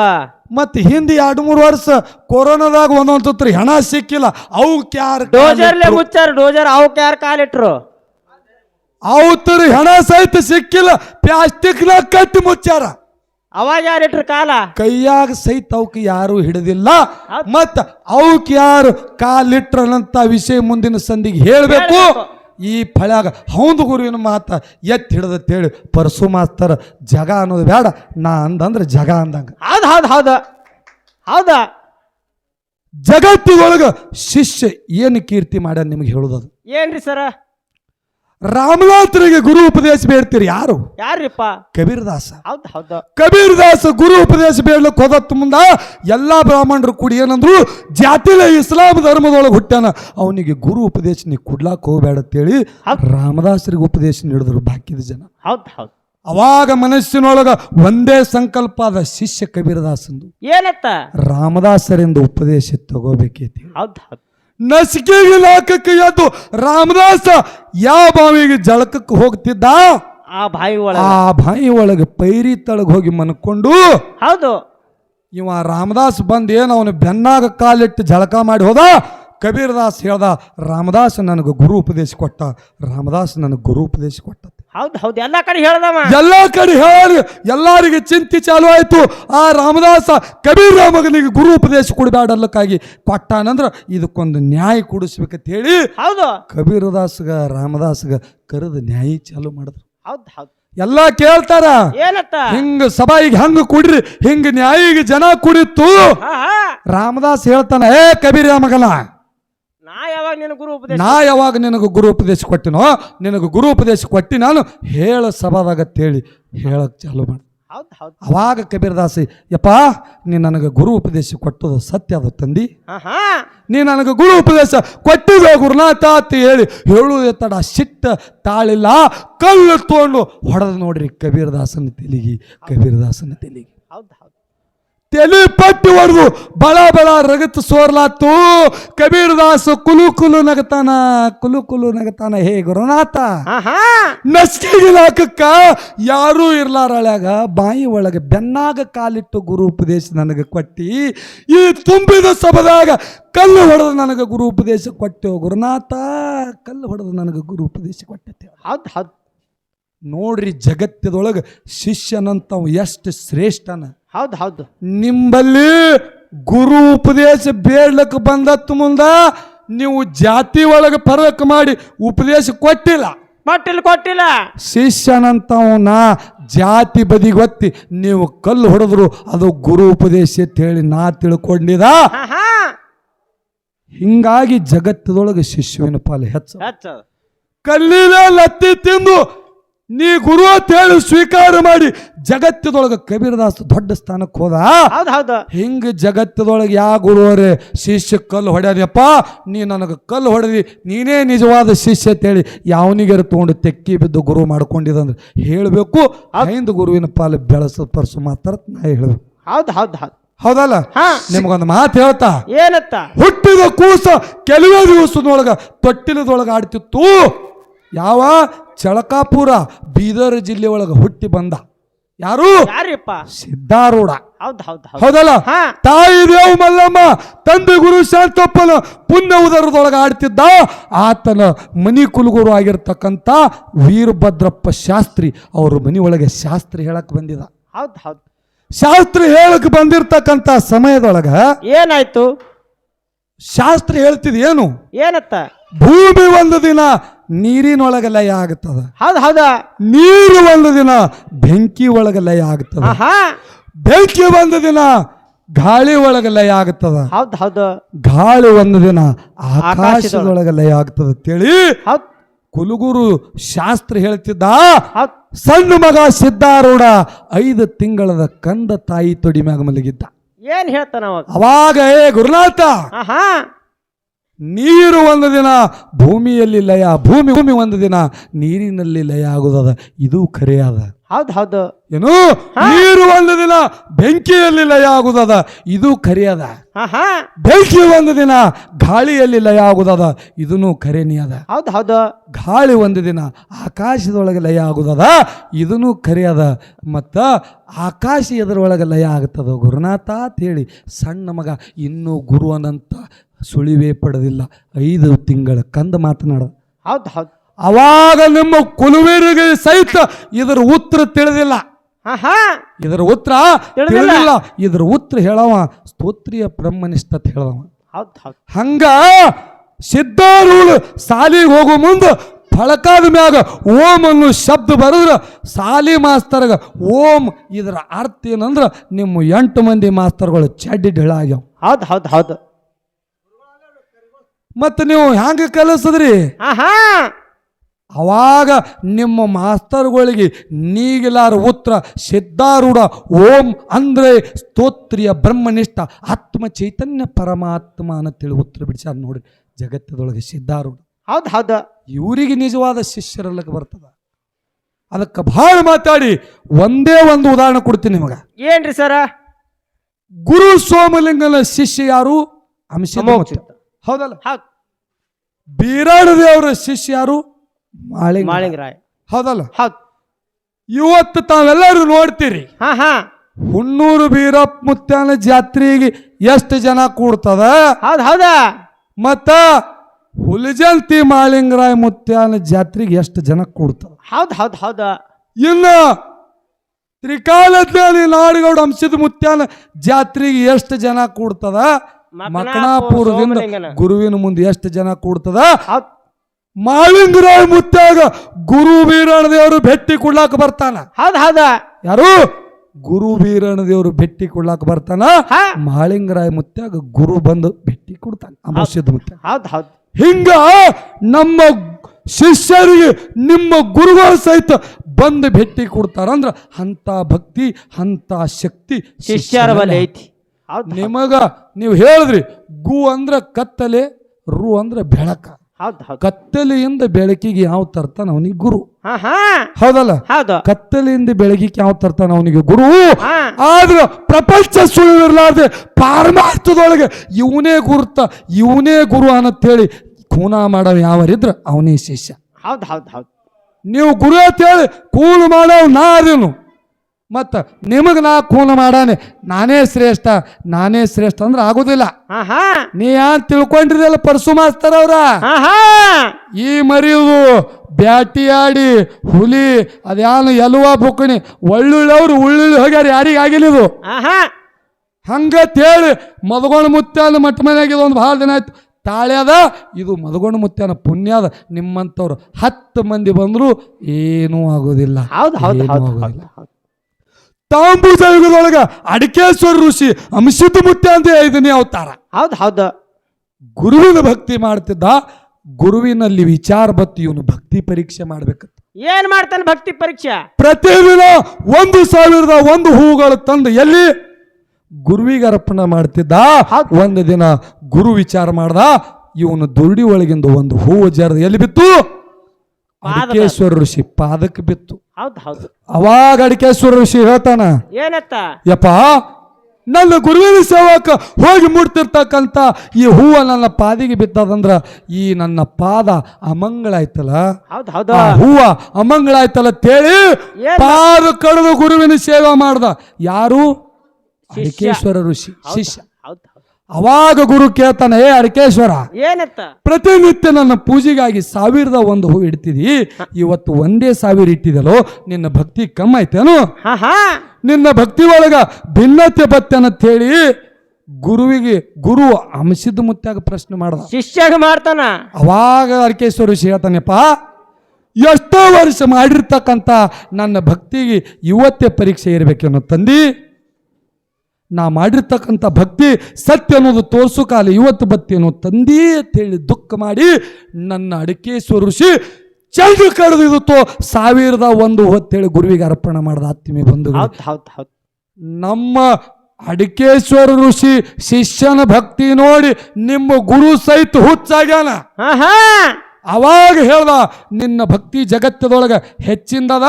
ಮತ್ತೆ ಹಿಂದೆ ಎರಡು ಮೂರು ವರ್ಷ ಕೊರೋನಾದಾಗ ಒಂದೊಂದು ತುತ್ರಿ ಹಣ ಸಿಕ್ಕಿಲ್ಲ ಅವಕ್ಕೆ ಕ್ಯಾರ್ ಡೋಜರ್ಲೆ ಮುಚ್ಚಾರ ಡೋಜರ್ ಅವಕ್ ಯಾರ ಕಾಲಿಟ್ರು. ಅವತ್ತರ ಹೆಣ ಸಹಿತ ಸಿಕ್ಕಿಲ್ಲ ಪ್ಲಾಸ್ಟಿಕ್ನಾಗ ಕಟ್ಟಿ ಮುಚ್ಚಾರ. ಅವಾಗ ಇಟ್ರ ಕಾಲ? ಕೈಯಾಗ ಸಹಿತ ಅವಕ್ಕೆ ಯಾರು ಹಿಡಿದಿಲ್ಲ. ಮತ್ತ ಅವಕ್ಕೆ ಯಾರು ಕಾಲಿಟ್ರನಂತ ವಿಷಯ ಮುಂದಿನ ಸಂದಿಗೆ ಹೇಳ್ಬೇಕು. ಈ ಫಳ್ಯಾಗ ಹೌದು ಗುರುವಿನ ಮಾತ? ಎತ್ತಿ ಹಿಡಿದತ್ತೇಳಿ ಪರಸು ಮಾಸ್ತರ ಜಗ ಅನ್ನೋದು ಬೇಡ ನಾ ಅಂದಂದ್ರೆ ಜಗ ಅಂದಂಗ. ಅದ ಹಾದ ಹಾದ. ಹಾದ. ಜಗತ್ತಿನೊಳಗ ಶಿಷ್ಯ ಏನು ಕೀರ್ತಿ ಮಾಡ್ಯಾನ ನಿಮಗೆ ಏನು ಏನ್ರಿ ಸರ? ರಾಮನಾಥರಿಗೆ ಗುರು ಉಪದೇಶ ಬೇಡ್ತೀರಿ ಯಾರು? ಯಾರ್ರಿಪ್ಪ? ಕಬೀರದಾಸ. ಹೌದು ಹೌದು. ಕಬೀರದಾಸ ಗುರು ಉಪದೇಶ ಬೇಡ್ಲಿಕ್ಕೆ ಹೋದತ್ತು ಮುಂದ ಎಲ್ಲಾ ಬ್ರಾಹ್ಮಣರು ಕೂಡಿ ಏನಂದ್ರು ಜಾತಿಲ ಇಸ್ಲಾಂ ಧರ್ಮದೊಳಗೆ ಹುಟ್ಟ್ಯಾನ ಅವನಿಗೆ ಗುರು ಉಪದೇಶ ನೀ ಕೊಡ್ಲಾಕ್ ಹೋಗ್ಬೇಡ ಅಂತೇಳಿ ರಾಮದಾಸರಿಗೆ ಉಪದೇಶ ನೀಡಿದ್ರು ಬಾಕಿದ ಜನ. ಹೌದು ಹೌದ್. ಅವಾಗ ಮನಸ್ಸಿನೊಳಗ ಒಂದೇ ಸಂಕಲ್ಪ ಆದ ಶಿಷ್ಯ ಕಬೀರದಾಸಂದು. ಏನತ್ತ? ರಾಮದಾಸರಿಂದ ಉಪದೇಶ ತಗೋಬೇಕೈತಿ. ಹೌದ್ ಹೌದ್. ನಸಿಕೆಗೆ ಲಾಕಕ್ಕೆ ಎದ್ದು ರಾಮದಾಸ ಯಾವ ಬಾವಿಗೆ ಜಳಕಕ್ಕೆ ಹೋಗ್ತಿದ್ದ? ಆ ಬಾಯಿ ಒಳಗೆ. ಆ ಬಾಯಿ ಒಳಗೆ ಪೈರಿ ತಳಗ್ ಹೋಗಿ ಮನ್ಕೊಂಡು ಹೌದು. ಇವ ರಾಮದಾಸ್ ಬಂದು ಏನು ಅವನು ಬೆನ್ನಾಗ ಕಾಲಿಟ್ಟು ಜಳಕ ಮಾಡಿ ಹೋದ? ಕಬೀರದಾಸ್ ಹೇಳ್ದ ರಾಮದಾಸ್ ನನಗೆ ಗುರು ಉಪದೇಶ ಕೊಟ್ಟ ರಾಮದಾಸ್ ನನಗೆ ಗುರು ಉಪದೇಶ ಕೊಟ್ಟ ಹೌದ್ ಹೌದು ಎಲ್ಲಾ ಕಡೆ ಹೇಳ್ದವ. ಎಲ್ಲಾ ಕಡೆ ಹೇಳಿ ಎಲ್ಲರಿಗೆ ಚಿಂತೆ ಚಾಲು ಆಯಿತು. ಆ ರಾಮದಾಸ ಕಬೀರ ರಾಮಗನಿಗೆ ಗುರು ಉಪದೇಶ ಕೊಡಬೇಡಲ್ಲಕ್ಕಾಗಿ ಕೊಟ್ಟಾನಂದ್ರ ಇದಕ್ಕೊಂದು ನ್ಯಾಯ ಕೊಡಿಸ್ಬೇಕಂತ ಹೇಳಿ ಹೌದು. ಕಬೀರದಾಸ್ಗ ರಾಮದಾಸ್ಗ ಕರೆದು ನ್ಯಾಯ ಚಾಲು ಮಾಡಿದ್ರು. ಹೌದು ಹೌದು. ಎಲ್ಲಾ ಕೇಳ್ತಾರ? ಏನತ್ತ? ಹಿಂಗ ಸಭಾಯಿಗೆ ಹಂಗ ಕುಡ್ರಿ ಹಿಂಗ ನ್ಯಾಯಿಗೆ ಜನ ಕುಡಿತು ರಾಮದಾಸ್ ಹೇಳ್ತಾನ ಏ ಕಬೀರ ಮಗನ ನಾ ಯಾವಾಗ ನಿನ್ನ ಗುರು ಉಪದೇಶ ನಾ ಯಾವಾಗ ನಿನಗೆ ಗುರು ಉಪದೇಶ ಕೊಟ್ಟಿನೋ ನಿನಗೆ ಗುರು ಉಪದೇಶ ಕೊಟ್ಟಿ ನಾನು ಹೇಳ ಸಭಾದಾಗ ತೇಳಿ ಹೇಳಕ್ ಚಾಲು ಮಾಡಿ. ಹೌದ್ ಹೌದ್. ಅವಾಗ ಕಬೀರದಾಸ ಯಪ್ಪ ನೀ ನನಗೆ ಗುರು ಉಪದೇಶ ಕೊಟ್ಟದು ಸತ್ಯ ಅದು ತಂದಿ. ಹಾ ಹಾ ನೀ ನನಗೆ ಗುರು ಉಪದೇಶ ಕೊಟ್ಟಿದ್ದ ಗುರುನಾಥ ಅಂತ ಹೇಳಿ ಹೇಳುವುದೇ ಎತ್ತಡ ಸಿಟ್ಟ ತಾಳಿಲ್ಲ ಕಲ್ಲು ತಗೊಂಡು ಹೊಡೆದು ನೋಡ್ರಿ ಕಬೀರದಾಸನ ತೆಲಿಗಿ ಕಬೀರದಾಸನ ತೆಲಿಗಿ. ಹೌದ್ ಹೌದ್. ತೆಲಿ ಪಟ್ಟಿ ಹೊಡೆದು ಬಳ ಬಳ ರಗತ್ ಸೋರ್ಲಾತು. ಕಬೀರದಾಸ ಕುಲು ಕುಲು ನಗತಾನ ಕುಲು ಕುಲು ನಗತಾನ. ಹೇ ಗುರುನಾಥ ನಸ್ಕಿ ಲಾಕಕ್ಕ ಯಾರೂ ಇರ್ಲಾರಳ್ಯಾಗ ಬಾಯಿ ಒಳಗೆ ಬೆನ್ನಾಗ ಕಾಲಿಟ್ಟು ಗುರು ಉಪದೇಶ ನನಗೆ ಕೊಟ್ಟಿ. ಈ ತುಂಬಿದ ಸಭದಾಗ ಕಲ್ಲು ಹೊಡೆದು ನನಗೆ ಗುರು ಉಪದೇಶ ಕೊಟ್ಟೆವು. ಗುರುನಾಥ ಕಲ್ಲು ಹೊಡೆದು ನನಗೆ ಗುರು ಉಪದೇಶ ಕೊಟ್ಟೆ ಹೌದು ಹೌದ್. ನೋಡ್ರಿ ಜಗತ್ತದೊಳಗೆ ಶಿಷ್ಯನಂತವ್ ಎಷ್ಟು ಶ್ರೇಷ್ಠನ. ಹೌದು ಹೌದು. ನಿಂಬಲ್ಲಿ ಗುರು ಉಪದೇಶ ಬೇಡ್ಲಕ್ಕೆ ಬಂದತ್ತು ಮುಂದ ನೀವು ಜಾತಿ ಒಳಗೆ ಪರಕ್ ಮಾಡಿ ಉಪದೇಶ ಕೊಟ್ಟಿಲ್ಲ. ಕೊಟ್ಟಿಲ್ಲ ಕೊಟ್ಟಿಲ್ಲ. ಶಿಷ್ಯನಂತವನ ಜಾತಿ ಬದಿಗೊತ್ತಿ ನೀವು ಕಲ್ಲು ಹೊಡೆದ್ರು ಅದು ಗುರು ಉಪದೇಶ ಅಂತ ಹೇಳಿ ನಾ ತಿಳ್ಕೊಂಡಿದ. ಹಿಂಗಾಗಿ ಜಗತ್ತದೊಳಗೆ ಶಿಷ್ಯವಿನ ಪಾಲು ಹೆಚ್ಚು. ಹೆಚ್ಚ. ಕಲ್ಲಿನ ಲತ್ತಿ ತಿಂದು ನೀ ಗುರು ಅಂತ ಹೇಳಿ ಸ್ವೀಕಾರ ಮಾಡಿ ಜಗತ್ತದೊಳಗೆ ಕಬೀರದಾಸ್ ದೊಡ್ಡ ಸ್ಥಾನಕ್ಕೆ ಹೋದ. ಹೌದು ಹೌದು. ಹಿಂಗ ಜಗತ್ತದೊಳಗೆ ಯಾ ಗುರುವರೇ ಶಿಷ್ಯ ಕಲ್ಲು ಹೊಡ್ಯದಪ್ಪ ನೀ ನನಗೆ ಕಲ್ಲು ಹೊಡೆದಿ ನೀನೇ ನಿಜವಾದ ಶಿಷ್ಯ ಅಂತೇಳಿ ಯಾವನಿಗಾರ ತಗೊಂಡು ತೆಕ್ಕಿ ಬಿದ್ದು ಗುರು ಮಾಡ್ಕೊಂಡಿದಂದ್ರೆ ಹೇಳಬೇಕು. ಹಿಂದ. ಗುರುವಿನ ಪಾಲು ಬೆಳೆಸ ಪರ್ಸು ಮಾತ್ರ ನಾ ಹೇಳ್ಬೇಕು. ಹೌದು ಹೌದು ಹೌದು. ಹೌದಲ್ಲ? ನಿಮಗೊಂದು ನಿಮ್ಗೊಂದು ಮಾತು ಹೇಳ್ತಾ. ಏನತ್ತ? ಹುಟ್ಟಿದ ಕೂಸ ಕೆಲವೇ ದಿವಸದೊಳಗ ತೊಟ್ಟಿಲದೊಳಗ ಆಡ್ತಿತ್ತು. ಯಾವ? ಚಳಕಾಪುರ ಬೀದರ್ ಜಿಲ್ಲೆ ಒಳಗೆ ಹುಟ್ಟಿ ಬಂದ. ಯಾರು? ಯಾರಿಪ್ಪ? ಸಿದ್ಧಾರೂಢ ಹೌದು ಹೌದು ಹೌದು. ಹೌದಲ್ಲ? ತಾಯಿ ದೇವ್ ಮಲ್ಲಮ್ಮ ತಂದೆ ಗುರು ಶಾಂತಪ್ಪನ ಪುಣ್ಯ ಉದರದೊಳಗೆ ಆಡ್ತಿದ್ದ ಆತನ ಮನಿ ಕುಲಗುರು ಆಗಿರ್ತಕ್ಕಂಥ ವೀರಭದ್ರಪ್ಪ ಶಾಸ್ತ್ರಿ ಅವ್ರ ಮನಿ ಒಳಗೆ ಶಾಸ್ತ್ರಿ ಹೇಳಕ್ ಬಂದಿದ. ಹೌದು ಹೌದು. ಶಾಸ್ತ್ರಿ ಹೇಳಕ್ ಬಂದಿರ್ತಕ್ಕಂಥ ಸಮಯದೊಳಗ ಏನಾಯ್ತು? ಶಾಸ್ತ್ರಿ ಹೇಳ್ತಿದ್ ಏನು? ಏನತ್ತ? ಭೂಮಿ ಒಂದು ದಿನ ನೀರಿನೊಳಗೆ ಲಯ ಆಗ್ತದ. ಹೌದು ಹೌದಾ. ನೀರು ಒಂದು ದಿನ ಬೆಂಕಿ ಒಳಗ ಲಯ ಆಗ್ತದ. ಆಹಾ. ಬೆಂಕಿ ಒಂದು ದಿನ ಗಾಳಿ ಒಳಗ ಲಯ ಆಗ್ತದ. ಹೌದು ಹೌದು. ಗಾಳಿ ಒಂದು ದಿನ ಆಕಾಶದೊಳಗೆ ಲಯ ಆಗ್ತದ ತಿಳಿ. ಹೌದು. ಕುಲಗುರು ಶಾಸ್ತ್ರ ಹೇಳ್ತಿದ್ದ. ಹೌದು. ಸಣ್ಣ ಮಗ ಸಿದ್ಧಾರೂಢ ಐದು ತಿಂಗಳದ ಕಂದ ತಾಯಿ ತೊಡಿ ಮ್ಯಾಗ ಮಲಗಿದ್ದ. ಏನ್ ಹೇಳ್ತಾನ ಅವಾಗ ಅವಾಗ ಏ ಗುರುನಾಥ ಆಹಾ. ನೀರು ಒಂದು ದಿನ ಭೂಮಿಯಲ್ಲಿ ಲಯ ಭೂಮಿ ಭೂಮಿ ಒಂದು ದಿನ ನೀರಿನಲ್ಲಿ ಲಯ ಆಗುದದ ಇದು ಖರೆ ಅದ ಹೌದು ಹೌದು. ಏನು? ನೀರು ಒಂದು ದಿನ ಬೆಂಕಿಯಲ್ಲಿ ಲಯ ಆಗುದದ ಇದು ಕರೆಯದ ಬೆಂಕಿ ಒಂದು ದಿನ ಗಾಳಿಯಲ್ಲಿ ಲಯ ಆಗುದದ ಇದನ್ನು ಕರೆನಿಯದ ಅದ ಹೌದು ಹೌದು. ಗಾಳಿ ಒಂದು ದಿನ ಆಕಾಶದೊಳಗೆ ಲಯ ಆಗುದದ ಇದನ್ನು ಕರೆಯದ ಮತ್ತ ಆಕಾಶ ಎದರೊಳಗೆ ಲಯ ಆಗ್ತದ ಗುರುನಾಥ ಅಂತ ಹೇಳಿ ಸಣ್ಣ ಮಗ ಇನ್ನು ಗುರು ಅನಂತ ಸುಳಿವೇ ಪಡೆದಿಲ್ಲ. ಐದು ತಿಂಗಳ ಕಂದ ಮಾತನಾಡ. ಹೌದು ಹೌದು. ಅವಾಗ ನಿಮ್ಮ ಕುಲುವೇರಿಗೆ ಸಹಿತ ಇದರ ಉತ್ತರ ತಿಳಿದಿಲ್ಲ. ಆಹಾ. ಇದರ ಉತ್ತರ ತಿಳಿದಿಲ್ಲ. ತಿಳಿದಿಲ್ಲ. ಇದರ ಉತ್ತರ ಹೇಳವ. ಸ್ತೋತ್ರಿಯ ಬ್ರಹ್ಮನಿಷ್ಠ ಅಂತ ಹೇಳವ. ಹೌದು ಹೌದು. ಹಂಗ ಸಿದ್ಧಾರೂಢ ಸಾಲಿಗೆ ಹೋಗೋ ಮುಂದೆ ಫಳಕಾದ ಮ್ಯಾಗ ಓಂ ಅನ್ನೋ ಶಬ್ದ ಬರೆದ್ರ ಸಾಲಿ ಮಾಸ್ತರ್ಗ ಓಂ ಇದರ ಅರ್ಥ ಏನಂದ್ರ ನಿಮ್ಮ ಎಂಟು ಮಂದಿ ಮಾಸ್ತರ್ಗಳು ಚಡ್ಡಿ ಢಳ ಆಗ್ಯಾವ ಹೌದು ಹೌದು ಹೌದು. ಮತ್ತು ನೀವು ಹ್ಯಾಂಗ ಕಲಿಸಿದ್ರಿ? ಆಹಾ. ಅವಾಗ ನಿಮ್ಮ ಮಾಸ್ತರ್ಗಳಿಗೆ ನೀಗಿಲಾರ ಉತ್ತರ ಸಿದ್ಧಾರೂಢ ಓಂ ಅಂದ್ರೆ ಸ್ತೋತ್ರಿಯ ಬ್ರಹ್ಮನಿಷ್ಠ ಆತ್ಮ ಚೈತನ್ಯ ಪರಮಾತ್ಮ ಅನ್ನತೇಳಿ ಉತ್ತರ ಬಿಡಿಸ್ಯಾರ ನೋಡಿ ಜಗತ್ತದೊಳಗೆ ಸಿದ್ಧಾರೂಢ. ಹೌದು ಹೌದು. ಇವರಿಗೆ ನಿಜವಾದ ಶಿಷ್ಯರಲ್ಲಕ್ಕೆ ಬರ್ತದ. ಅದಕ್ಕೆ ಬಹಳ ಮಾತಾಡಿ ಒಂದೇ ಒಂದು ಉದಾಹರಣೆ ಕೊಡ್ತೀನಿ ನಿಮಗೆ. ಏನ್ರಿ ಸರ? ಗುರು ಸೋಮಲಿಂಗನ ಶಿಷ್ಯ ಯಾರು? ಅಂಶ ಹೌದಲ್ಲ? ಹೌದು. ಬೀರಾಡ ದೇವರ ಶಿಷ್ಯ ಯಾರು? ಮಾಳಿಂಗ ಮಾಳಿಂಗರಾಯ್ ಹೌದಲ್ಲ? ಹೌದು. ಇವತ್ತು ತಾವೆಲ್ಲರೂ ನೋಡ್ತೀರಿ. ಹಾ ಹಾ. ಹುಣ್ಣೂರು ಬೀರಪ್ಪ ಮುತ್ಯಾನ ಜಾತ್ರೆಗೆ ಎಷ್ಟು ಜನ ಕೂಡ್ತದ? ಹೌದು ಹೌದಾ. ಮತ್ತ ಹುಲಿಜಂತಿ ಮಾಳಿಂಗರಾಯ ಮುತ್ಯಾನ ಜಾತ್ರೆಗೆ ಎಷ್ಟು ಜನ ಕೂಡ್ತದ? ಹೌದು ಹೌದು ಹೌದಾ. ಇನ್ನ ತ್ರಿಕಾಲದಲ್ಲಿ ನಾಡಗೌಡ ಅಂಶದ ಮುತ್ಯಾನ ಜಾತ್ರೆಗೆ ಎಷ್ಟು ಜನ ಕೂಡ್ತದ? ಮಕಣಾಪುರದಿಂದ ಸೋಮಲಿಂಗನ. ಗುರುವಿನ ಮುಂದೆ ಎಷ್ಟು ಜನ ಕೂಡ್ತದ? ಮಾಳಿಂಗರಾಯ ಮುತ್ತಾಗ ಗುರು ವೀರಣ ದೇವರು ಭೇಟಿ ಕೊಡ್ಲಾಕ ಬರ್ತಾನ. ಹೌದು ಹೌದ. ಯಾರು? ಗುರು ವೀರಣ ದೇವರು ಭೇಟಿ ಕೊಡ್ಲಾಕ ಬರ್ತಾನ. ಮಾಳಿಂಗರಾಯ ಮುತ್ಯಾಗ ಗುರು ಬಂದು ಭೇಟಿ ಕೊಡ್ತಾನ ಅಮರ್ಷದ ಮುತ್ತ ಹೌದು ಹೌದು. ಹಿಂಗ ನಮ್ಮ ಶಿಷ್ಯರಿಗೆ ನಿಮ್ಮ ಗುರುಗಳು ಸಹಿತ ಬಂದು ಭೇಟಿ ಕೊಡ್ತಾರಂದ್ರ ಅಂತ ಭಕ್ತಿ ಅಂತ ಶಕ್ತಿ ಶಿಷ್ಯರ ಬಲ ಐತಿ. ನಿಮಗ ನೀವು ಹೇಳಿದ್ರಿ ಗು ಅಂದ್ರ ಕತ್ತಲೆ ರು ಅಂದ್ರ ಬೆಳಕ. ಹೌದು ಹೌದು. ಕತ್ತಲೆಯಿಂದ ಬೆಳಕಿಗೆ ಯಾವ ತರ್ತಾನ ಅವನಿಗೆ ಗುರು. ಹಾ ಹಾ. ಹೌದಲ್ಲ? ಹೌದು. ಕತ್ತಲೆಯಿಂದ ಬೆಳಗಿಗೆ ಯಾವ ತರ್ತಾನ ಅವನಿಗೆ ಗುರು? ಆದ್ರೆ ಪ್ರಪಂಚ ಸುಳಿವಿರ್ಲಾರ್ದೆ ಪಾರಮಾರ್ಥದೊಳಗೆ ಇವನೇ ಗುರುತ ಇವನೇ ಗುರು ಅನ್ನತ್ತೇಳಿ ಖೂನ ಮಾಡವ ಯಾವರಿದ್ರ ಅವನೇ ಶಿಷ್ಯ. ಹೌದು ಹೌದು ಹೌದು. ನೀವು ಗುರು ಅಂತೇಳಿ ಕೂಳು ಮಾಡವ್ ನಾ ಅದೇನು ಮತ್ತ ನಿಮಗೆ ನಾ ಖೂನ ಮಾಡಾನೆ. ನಾನೇ ಶ್ರೇಷ್ಠ ನಾನೇ ಶ್ರೇಷ್ಠ ಅಂದ್ರೆ ಆಗೋದಿಲ್ಲ. ನೀ ಯಾನ್ ತಿಳ್ಕೊಂಡಿರಲ್ಲ ಪರಸು ಮಾಸ್ತಾರ ಅವ್ರ ಈ ಈ ಬ್ಯಾಟಿ ಆಡಿ ಹುಲಿ ಅದ್ಯಾನು ಎಲುವ ಬುಕ್ಕಣಿ ಒಳ್ಳುಳ್ಳವ್ರು ಉಳ್ಳುಳ್ಳಿ ಹೋಗ್ಯಾರ ಯಾರಿಗೆ ಆಗಿಲ್ಲ ಇದು? ಹಂಗೆ ತೇಳಿ ಮದಗೊಂಡ ಆಗಿದೆ ಮಟ್ಟ ಮನೆಯಾಗ ಒಂದು ಭಾಳ ದಿನ ಆಯ್ತು. ತಾಳ್ಯದ ಇದು ಮದಗೊಂಡ ಮುತ್ತಾನ ಪುಣ್ಯ ಅದ. ನಿಮ್ಮಂಥವ್ರು ಹತ್ತು ಮಂದಿ ಬಂದ್ರು ಏನೂ ಆಗೋದಿಲ್ಲ. ಹೌದು ಹೌದು ಏನೂ ಹೌದು ಆಗೋದಿಲ್ಲ. ಹೌದು ಹೌದು. ತಾಂಬೂಜ ಯುಗದೊಳಗ ಅಡಕೇಶ್ವರ ಋಷಿ ಅಂಶಿತ ಮುತ್ಯ ಅಂತ ಐದನೇ ಅವತಾರ. ಹೌದು ಹೌದು. ಗುರುವಿನ ಭಕ್ತಿ ಮಾಡ್ತಿದ್ದ ಗುರುವಿನಲ್ಲಿ ವಿಚಾರ ಬತ್ತಿ ಇವನು ಭಕ್ತಿ ಪರೀಕ್ಷೆ ಮಾಡ್ಬೇಕಂತ. ಏನ್ ಮಾಡ್ತಾನೆ ಭಕ್ತಿ ಪರೀಕ್ಷೆ? ಪ್ರತಿದಿನ ಒಂದು ಸಾವಿರದ ಒಂದು ಹೂಗಳು ತಂದು ಎಲ್ಲಿ? ಗುರುವಿಗೆ ಅರ್ಪಣೆ ಮಾಡ್ತಿದ್ದ. ಒಂದು ದಿನ ಗುರು ವಿಚಾರ ಮಾಡ್ದ ಇವನು ದುರ್ಡಿ ಒಳಗಿಂದ ಒಂದು ಹೂವು ಜರದ ಎಲ್ಲಿ ಬಿತ್ತು? ಅಡಿಕೇಶ್ವರ ಋಷಿ ಪಾದಕ್ಕೆ ಬಿತ್ತು. ಹೌದು ಹೌದು. ಅವಾಗ ಅಡಿಕೇಶ್ವರ ಋಷಿ ಹೇಳ್ತಾನ ಏನತ್ತ? ಯಪ್ಪ ನನ್ನ ಗುರುವಿನ ಸೇವಕ ಹೋಗಿ ಮುಟ್ತಿರ್ತಕ್ಕಂಥ ಈ ಹೂವ ನನ್ನ ಪಾದಿಗೆ ಬಿತ್ತದಂದ್ರ ಈ ನನ್ನ ಪಾದ ಅಮಂಗಳ ಆಯ್ತಲ್ಲ? ಹೌದು ಹೌದು. ಆ ಹೂವ ಅಮಂಗಳ ಆಯ್ತಲ್ಲ ತೇಳಿ ಪಾದ ಕಡಿದು ಗುರುವಿನ ಸೇವೆ ಮಾಡ್ದ. ಯಾರು. ಅಡಿಕೇಶ್ವರ ಋಷಿ ಶಿಷ್ಯ. ಅವಾಗ ಗುರು ಕೇಳ್ತಾನೆ ಏ ಅಡಕೇಶ್ವರ ಏನತ್ತ? ಪ್ರತಿನಿತ್ಯ ನನ್ನ ಪೂಜೆಗಾಗಿ ಸಾವಿರದ ಒಂದು ಹೂ ಇಡ್ತಿದಿ? ಇವತ್ತು ಒಂದೇ ಸಾವಿರ ಇಟ್ಟಿದಲೋ ನಿನ್ನ ಭಕ್ತಿ ಕಮ್ಮಿ ಹಾ ನಿನ್ನ ಭಕ್ತಿ ಒಳಗ ಭಿನ್ನತೆ ಅಂತ ಹೇಳಿ ಗುರುವಿಗೆ ಗುರು ಅಂಶದ ಮುತ್ತಾಗ ಪ್ರಶ್ನೆ ಮಾಡ್ದ. ಶಿಷ್ಯಾಗ ಮಾಡ್ತಾನ. ಅವಾಗ ಅರ್ಕೇಶ್ವರ ವಿಷಯ ಹೇಳ್ತಾನೆಪ್ಪ ಎಷ್ಟೋ ವರ್ಷ ಮಾಡಿರ್ತಕ್ಕಂಥ ನನ್ನ ಭಕ್ತಿಗೆ ಇವತ್ತೇ ಪರೀಕ್ಷೆ ಇರಬೇಕೇನೋ ತಂದಿ. ನಾ ಮಾಡಿರ್ತಕ್ಕಂಥ ಭಕ್ತಿ ಸತ್ಯ ಅನ್ನೋದು ತೋರಿಸು ಕಾಲ ಇವತ್ತು ಬತ್ತೇನೋ ತಂದಿ ಅಂತೇಳಿ ದುಃಖ ಮಾಡಿ ನನ್ನ ಅಡಿಕೆ ಋಷಿ ಚಂದ್ರ ಕಳೆದಿರುತ್ತೋ ಸಾವಿರದ ಒಂದು ಹೊತ್ತೇಳಿ ಗುರುವಿಗೆ ಅರ್ಪಣೆ ಮಾಡಿದ ಆತ್ಮೀಯ ಬಂಧು ಹೌದು ನಮ್ಮ ಅಡಿಕೇಶ್ವರ ಋಷಿ ಶಿಷ್ಯನ ಭಕ್ತಿ ನೋಡಿ ನಿಮ್ಮ ಗುರು ಸಹಿತ ಹುಚ್ಚಾಗ್ಯಾನ. ಅವಾಗ ಹೇಳ್ದ ನಿನ್ನ ಭಕ್ತಿ ಜಗತ್ತದೊಳಗೆ ಹೆಚ್ಚಿಂದದ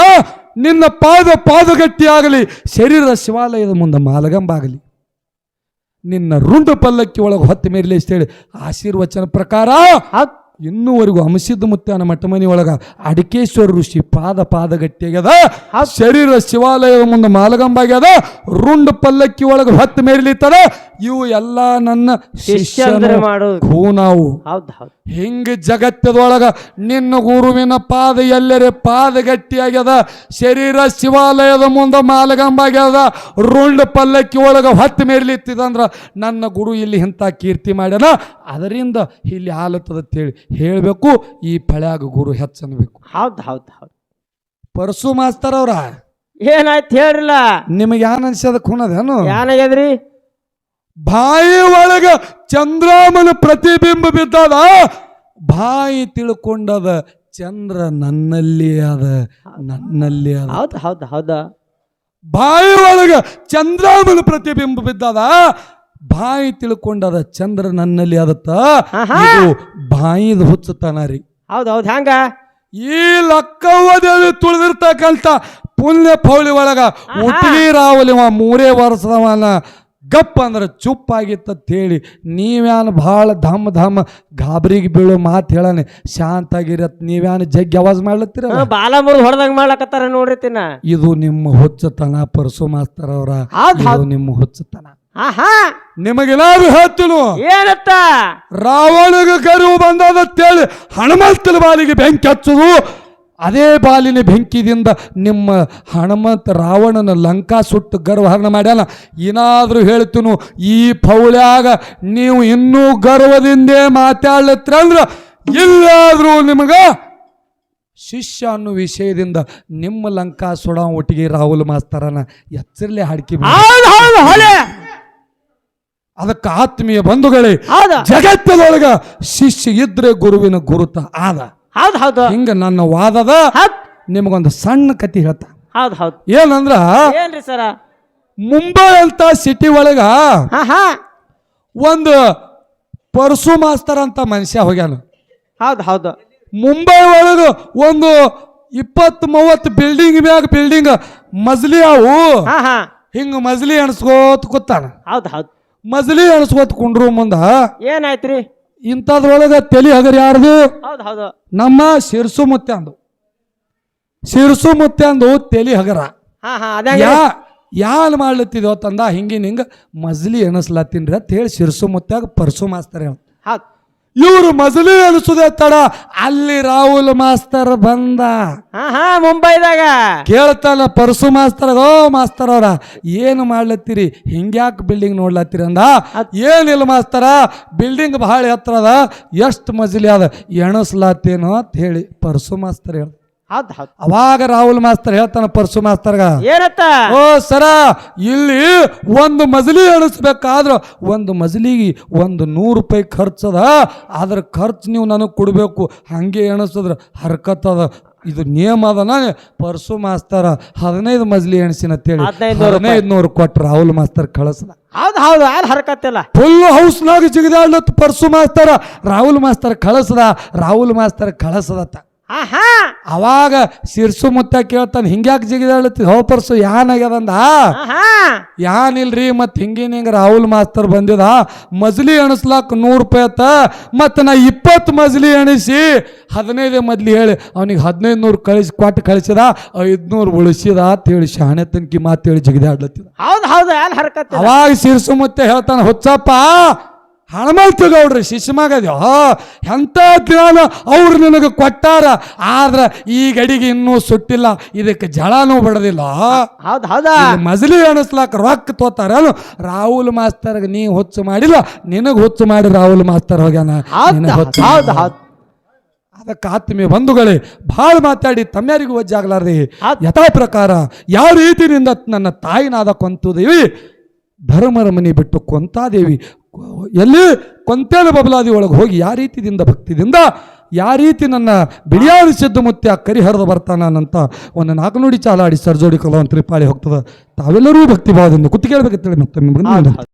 ನಿನ್ನ ಪಾದ ಪಾದಗಟ್ಟಿಯಾಗಲಿ ಶರೀರ ಶಿವಾಲಯದ ಮುಂದೆ ಮಾಲಗಂಬಾಗಲಿ. ನಿನ್ನ ರುಂಡು ಪಲ್ಲಕ್ಕಿ ಒಳಗೆ ಹೊತ್ತ ಮೇರ್ಲಿ ಹೇಳಿ ಆಶೀರ್ವಚನ ಪ್ರಕಾರ ಇನ್ನೂವರೆಗೂ ಹಂಸಿದ್ದ ಮುತ್ತಾನ ಮಠಮನಿ ಒಳಗ ಅಡಿಕೇಶ್ವರ ಋಷಿ ಪಾದ ಪಾದ ಗಟ್ಟಿಯಾಗ್ಯದ ಆ ಶರೀರ ಶಿವಾಲಯದ ಮುಂದೆ ಮಾಲಗಂಬಾಗ್ಯದ. ರುಂಡ್ ಪಲ್ಲಕ್ಕಿ ಒಳಗೆ ಹೊತ್ತ ಮೇರಿಲಿತ್ತದ. ಇವು ಎಲ್ಲ ನನ್ನ ಶಿಷ್ಯ ಶಿಷ್ಯನ ಹೌದು ಹೌದು. ಹಿಂಗ ಜಗತ್ತದೊಳಗ ನಿನ್ನ ಗುರುವಿನ ಪಾದ ಎಲ್ಲರೆ ಪಾದ ಗಟ್ಟಿಯಾಗ್ಯದ ಶರೀರ ಶಿವಾಲಯದ ಮುಂದೆ ಮಾಲಗಂಬಾಗ್ಯದ. ರುಂಡ್ ಪಲ್ಲಕ್ಕಿ ಒಳಗೆ ಹೊತ್ತು ಮೇಲಿತ್ತಿದಂದ್ರ ನನ್ನ ಗುರು ಇಲ್ಲಿ ಇಂಥ ಕೀರ್ತಿ ಮಾಡ್ಯಾನ. ಅದರಿಂದ ಇಲ್ಲಿ ಆಲತ್ತದ ಅಂತೇಳಿ ಹೇಳಬೇಕು ಈ ಪಳ್ಯಾಗ ಗುರು ಹೆಚ್ಚನ್ಬೇಕು ಹೌದು ಹೌದು ಹೌದು. ಪರಸು ಮಾಸ್ತರ್ ಅವ್ರ? ಏನಾಯ್ತು ಹೇಳ್ರಲ್ಲ? ನಿಮಗೆ ಯಾನ್ ಅನ್ಸದ ಖೂನದೇನು ಏನಾಗ್ಯದ್ರಿ ಬಾಯಿ ಒಳಗ ಚಂದ್ರಾಮನ ಪ್ರತಿಬಿಂಬ ಬಿದ್ದದ ಬಾಯಿ ತಿಳ್ಕೊಂಡದ ಚಂದ್ರ ನನ್ನಲ್ಲಿ ಅದ ನನ್ನಲ್ಲಿ ಅದ. ಹೌದು ಹೌದು ಹೌದಾ? ಬಾಯಿ ಒಳಗ ಚಂದ್ರಾಮನ ಪ್ರತಿಬಿಂಬ ಬಿದ್ದದ ಬಾಯಿ ತಿಳ್ಕೊಂಡದ ಚಂದ್ರ ನನ್ನಲ್ಲಿ ಅದತ್ತ ಆಹಾ. ಇದು ಬಾಯಿದ ಹುಚ್ಚತನ ರೀ. ಹೌದು ಹೌದು ಹೆಂಗ ಈ ಲಕ್ಕವ್ವ ದೇವಿ ತುಳಿದಿರ್ತಕ್ಕಂಥ ಪುಣ್ಯ ಪೌಳಿ ಒಳಗ ಉಟ್ಗಿ ರಾವಲಿವ ಮೂರೇ ವರ್ಷದವನ. ಗಪ್ ಅಂದ್ರೆ ಚುಪ್ಪಾಗಿತ್ತೇಳಿ ನೀವ್ಯಾನ ಭಾಳ ಧಮ್ ಧಮ್ ಗಾಬರಿಗೆ ಬೀಳೋ ಮಾತು ಹೇಳಾನೆ. ಶಾಂತ ಆಗಿರತ್ ನೀವ್ಯಾನ ಜಗ್ಗಿ ಅವಾಜ್ ಮಾಡ್ಲತ್ತೀರ ಬಾಲಮೂರು ಬಾಲ ಮುರಿದು ಹೊಡೆದಂಗ ಮಾಡ್ಲಕತ್ತಾರ ನೋಡ್ರಿ ತಿನ್ನ. ಇದು ನಿಮ್ಮ ಹುಚ್ಚತನ ಪರಸು ಮಾಸ್ತರ್ ಅವರ ನಿಮ್ಮ ಹುಚ್ಚತನ. ಹಾ ನಿಮಗೆಲ್ಲಾರು ಹೇಳ್ತೀನಿ ಹೇಳ್ತೀನು ಏನತ್ತ? ರಾವಣಗ ಕರು ಬಂದದ ತೇಳಿ ಹನುಮಂತನ ಬಾಲಿಗೆ ಬೆಂಕಿ ಹಚ್ಚುದು. ಅದೇ ಬಾಲಿನ ಬೆಂಕಿದಿಂದ ನಿಮ್ಮ ಹನುಮಂತ ರಾವಣನ ಲಂಕಾ ಸುಟ್ಟು ಗರ್ವಹರಣ ಮಾಡ್ಯಾನ. ಏನಾದರೂ ಹೇಳ್ತೀನು ಈ ಪೌಳ್ಯಾಗ ನೀವು ಇನ್ನೂ ಗರ್ವದಿಂದೇ ಮಾತಾಡ್ಲತ್ರ ಅಂದ್ರೆ ಎಲ್ಲಾದರೂ ನಿಮಗೆ ಶಿಷ್ಯ ಅನ್ನೋ ವಿಷಯದಿಂದ ನಿಮ್ಮ ಲಂಕಾ ಸುಡ ಒಟ್ಟಿಗೆ ರಾಹುಲ್ ಮಾಸ್ತರನ ಎಚ್ಚರಲೆ ಹಾಡ್ಕಿ ಅದಕ್ಕೆ ಆತ್ಮೀಯ ಬಂಧುಗಳೇ ಜಗತ್ತದೊಳಗ ಶಿಷ್ಯ ಇದ್ರೆ ಗುರುವಿನ ಗುರುತ ಆದ. ಹೌದು ಹೌದು. ಹಿಂಗ ನನ್ನ ವಾದದ ನಿಮಗೊಂದು ಸಣ್ಣ ಕತಿ ಹೇಳ್ತ. ಹೌದು ಹೌದು. ಏನಂದ್ರ ಏನ್ರಿ ಸರ? ಮುಂಬೈ ಅಂತ ಸಿಟಿ ಒಳಗ ಒಂದು ಪರಸು ಮಾಸ್ತರ್ ಅಂತ ಮನುಷ್ಯ ಹೋಗ್ಯಾನ. ಹೌದು ಹೌದು. ಮುಂಬೈ ಒಳಗ ಒಂದು ಇಪ್ಪತ್ತು ಮೂವತ್ತು ಬಿಲ್ಡಿಂಗ್ ಮ್ಯಾಗ ಬಿಲ್ಡಿಂಗ್ ಮಜ್ಲಿ ಅವು. ಹಿಂಗ ಮಜ್ಲಿ ಅನ್ಸ್ಕೋತ ಕೂತಾನ. ಹೌದು ಹೌದು. ಮಜ್ಲಿ ಎಣಸ್ಕೋತ ಕುಂಡ್ರು ಮುಂದ. ಏನಾಯ್ತ್ರಿ? ಇಂಥದ್ರೊಳಗ ತಲಿ ಹಗರ್ ಯಾರ್ದು? ಹೌದು ಹೌದು. ನಮ್ಮ ಶಿರ್ಸು ಮುತ್ಯಾಂದು ಶಿರ್ಸು ಮುತ್ಯಾಂದು ತೆಲಿ ಹಗರ. ಹಾ ಹಾ ಅದೇ ಯಾ ಯಾನ್ ಮಾಡ್ಲತ್ತಿದೋ ತಂದ ಹಿಂಗಿನ ಹಿಂಗ ಮಜ್ಲಿ ಎಣಸ್ಲತ್ತೀನ್ರಿ ಅಂತ ಹೇಳಿ ಶಿರ್ಸು ಮುತ್ತಾಗ ಪರ್ಸು ಮಾಸ್ತಾರೆ ಹೌದ್. ಇವರು ಮಜಲಿ ಅನಿಸುದೆ ತಡ ಅಲ್ಲಿ ರಾಹುಲ್ ಮಾಸ್ತರ್ ಬಂದ. ಹಾ ಹಾ ಮುಂಬೈದಾಗ. ಕೇಳ್ತಾನ ಪರಸು ಮಾಸ್ತರ್ ಓ ಮಾಸ್ತರ್ ಅವರ ಏನು ಮಾಡ್ಲತ್ತೀರಿ? ಹಿಂಗ್ಯಾಕ್ ಬಿಲ್ಡಿಂಗ್ ನೋಡ್ಲತ್ತೀರಿ ಅಂದ. ಏನಿಲ್ಲ ಮಾಸ್ತರ ಬಿಲ್ಡಿಂಗ್ ಬಹಳ ಎತ್ತರ ಅದ ಎಷ್ಟು ಮಜಲಿ ಅದ ಎಣಸ್ಲಾತೇನೋ ಅಂತ ಹೇಳಿ ಪರಸು ಮಾಸ್ತರ್ ಹೇಳ ಹೌದ್ ಹೌದ್ ಅವಾಗ ರಾಹುಲ್ ಮಾಸ್ತರ್ ಹೇಳ್ತಾನ ಪರಸು ಮಾಸ್ತರ್ಗ ಏನತ್ತ? ಓ ಸರ ಇಲ್ಲಿ ಒಂದು ಮಜಲಿ ಎಣಿಸ್ಬೇಕಾದ್ರ ಒಂದು ಮಜಲಿಗೆ ಒಂದು ನೂರು ರೂಪಾಯಿ ಖರ್ಚದ ಅದ್ರ ಖರ್ಚು ನೀವು ನನಗೆ ಕೊಡಬೇಕು. ಹಂಗೆ ಎಣಿಸಿದ್ರ ಹರ್ಕತ್ತದ ಇದು ನಿಯಮ ಅದನ ಪರ್ಸು ಮಾಸ್ತರ ಹದಿನೈದು ಮಜಲಿ ಎಣಸಿನ ಅಂತೇಳಿ ಹದಿನೈದು ನೂರು ಕೊಟ್ಟು ರಾಹುಲ್ ಮಾಸ್ತರ್ ಕಳಿಸ್ದ. ಹೌದು ಹೌದು ಅಲ್ಲಿ ಹರಕತ್ತಿಲ್ಲ. ಫುಲ್ ಹೌಸ್ನಾಗ ಜಿಗಿದಾಡ್ಲತ್ ಪರ್ಸು ಮಾಸ್ತರ. ರಾಹುಲ್ ಮಾಸ್ತರ್ ಕಳಿಸ್ದ ರಾಹುಲ್ ಮಾಸ್ತರ್ ಕಳಿಸ್ದತ್ತ. ಹಾ ಹಾ ಅವಾಗ ಸಿರ್ಸು ಮುತ್ತ ಕೇಳ್ತಾನೆ ಹಿಂಗ್ಯಾಕೆ ಜಿಗಿದಾಡ್ಲತ್ತಿ ಹೋ ಪರ್ಸು ಯಾನಾಗ್ಯದಂದ ಯಾನ್ ಯಾನಿಲ್ರಿ ಮತ್ ಹಿಂಗಿನ ಹಿಂಗ ರಾಹುಲ್ ಮಾಸ್ತರ್ ಬಂದಿದ. ಮಜ್ಲಿ ಎಣಿಸ್ಲಾಕ್ ನೂರು ರೂಪಾಯಿ ಆತ. ಮತ್ತು ನಾ ಇಪ್ಪತ್ತು ಮಜ್ಲಿ ಎಣಿಸಿ ಹದಿನೈದು ಮದ್ಲಿ ಹೇಳಿ ಅವನಿಗೆ ಹದಿನೈದು ನೂರು ಕಳಿಸಿ ಕೊಟ್ಟು ಕಳಿಸಿದ ಐದ್ನೂರು ಉಳಿಸಿದ ಅಂತ ಹೇಳಿ ಶಾಣೆ ತನಕಿ ಮಾತೇಳಿ ಹೇಳಿ ಜಿಗಿದಾಡ್ಲತ್ತಿದ. ಹೌದ್ ಹೌದು ಅವಾಗ ಸಿರ್ಸು ಮುತ್ತೆ ಹೇಳ್ತಾನೆ ಹುಚ್ಚಪ್ಪ ಹಣಮಲ್ತು ಗೌಡ್ರಿ ಹಾ ಎಂಥ ಜ್ಞಾನ ಅವ್ರು ನಿನಗೆ ಕೊಟ್ಟಾರ? ಆದ್ರೆ ಈ ಗಡಿಗೆ ಇನ್ನೂ ಸುಟ್ಟಿಲ್ಲ ಇದಕ್ಕೆ ಜಳನೂ ಬಡದಿಲ್ಲ. ಹೌದು ಹೌದಾ? ಮಜಲಿ ಎಣಿಸ್ಲಾಕ ರೊಕ್ಕ ತೋತಾರ ರಾಹುಲ್ ಮಾಸ್ತರ್ಗೆ ನೀ ಹುಚ್ಚು ಮಾಡಿಲ್ಲ ನಿನಗೆ ಹುಚ್ಚು ಮಾಡಿ ರಾಹುಲ್ ಮಾಸ್ತರ್ ಹೋಗ್ಯಾನ ಅದಕ್ಕೆ ಆತ್ಮೀಯ ಬಂಧುಗಳೇ ಭಾಳ ಮಾತಾಡಿ ತಮ್ಮ್ಯಾರಿಗೂ ವಜ್ಜಾಗ್ಲಾರ್ದೆ. ಹೌದ್. ಯಥಾ ಪ್ರಕಾರ ಯಾವ ರೀತಿಯಿಂದ ನನ್ನ ತಾಯಿನಾದ ಕೊಂತುದೇವಿ ಧರ್ಮರ ಮನೆ ಬಿಟ್ಟು ಕೊಂತಾದೇವಿ ಎಲ್ಲಿ ಕೊಂತೇನ ಬಬಲಾದಿ ಒಳಗೆ ಹೋಗಿ ಯಾವ ರೀತಿಯಿಂದ ಭಕ್ತಿದಿಂದ ಯಾವ ರೀತಿ ನನ್ನ ಸಿದ್ದು ಕರಿಹರದ ಬರ್ತಾನ ಅಂತ ಒಂದು ನಾಲ್ಕು ನುಡಿ ಚಾಲಾಡಿ ಸರ್ಜೋಡಿ ಕಲಾವಂತ ತ್ರಿಪಾಳಿ ಹೋಗ್ತದ. ತಾವೆಲ್ಲರೂ ಭಕ್ತಿಭಾವದಿಂದ ಕುತ್ತಿಗೆ ಹೇಳ್ಬೇಕಂತೇಳಿ ಮತ್ತೊಮ್ಮೆ. ಹೌದ್ ಮುಂದೆ ಹೌದ್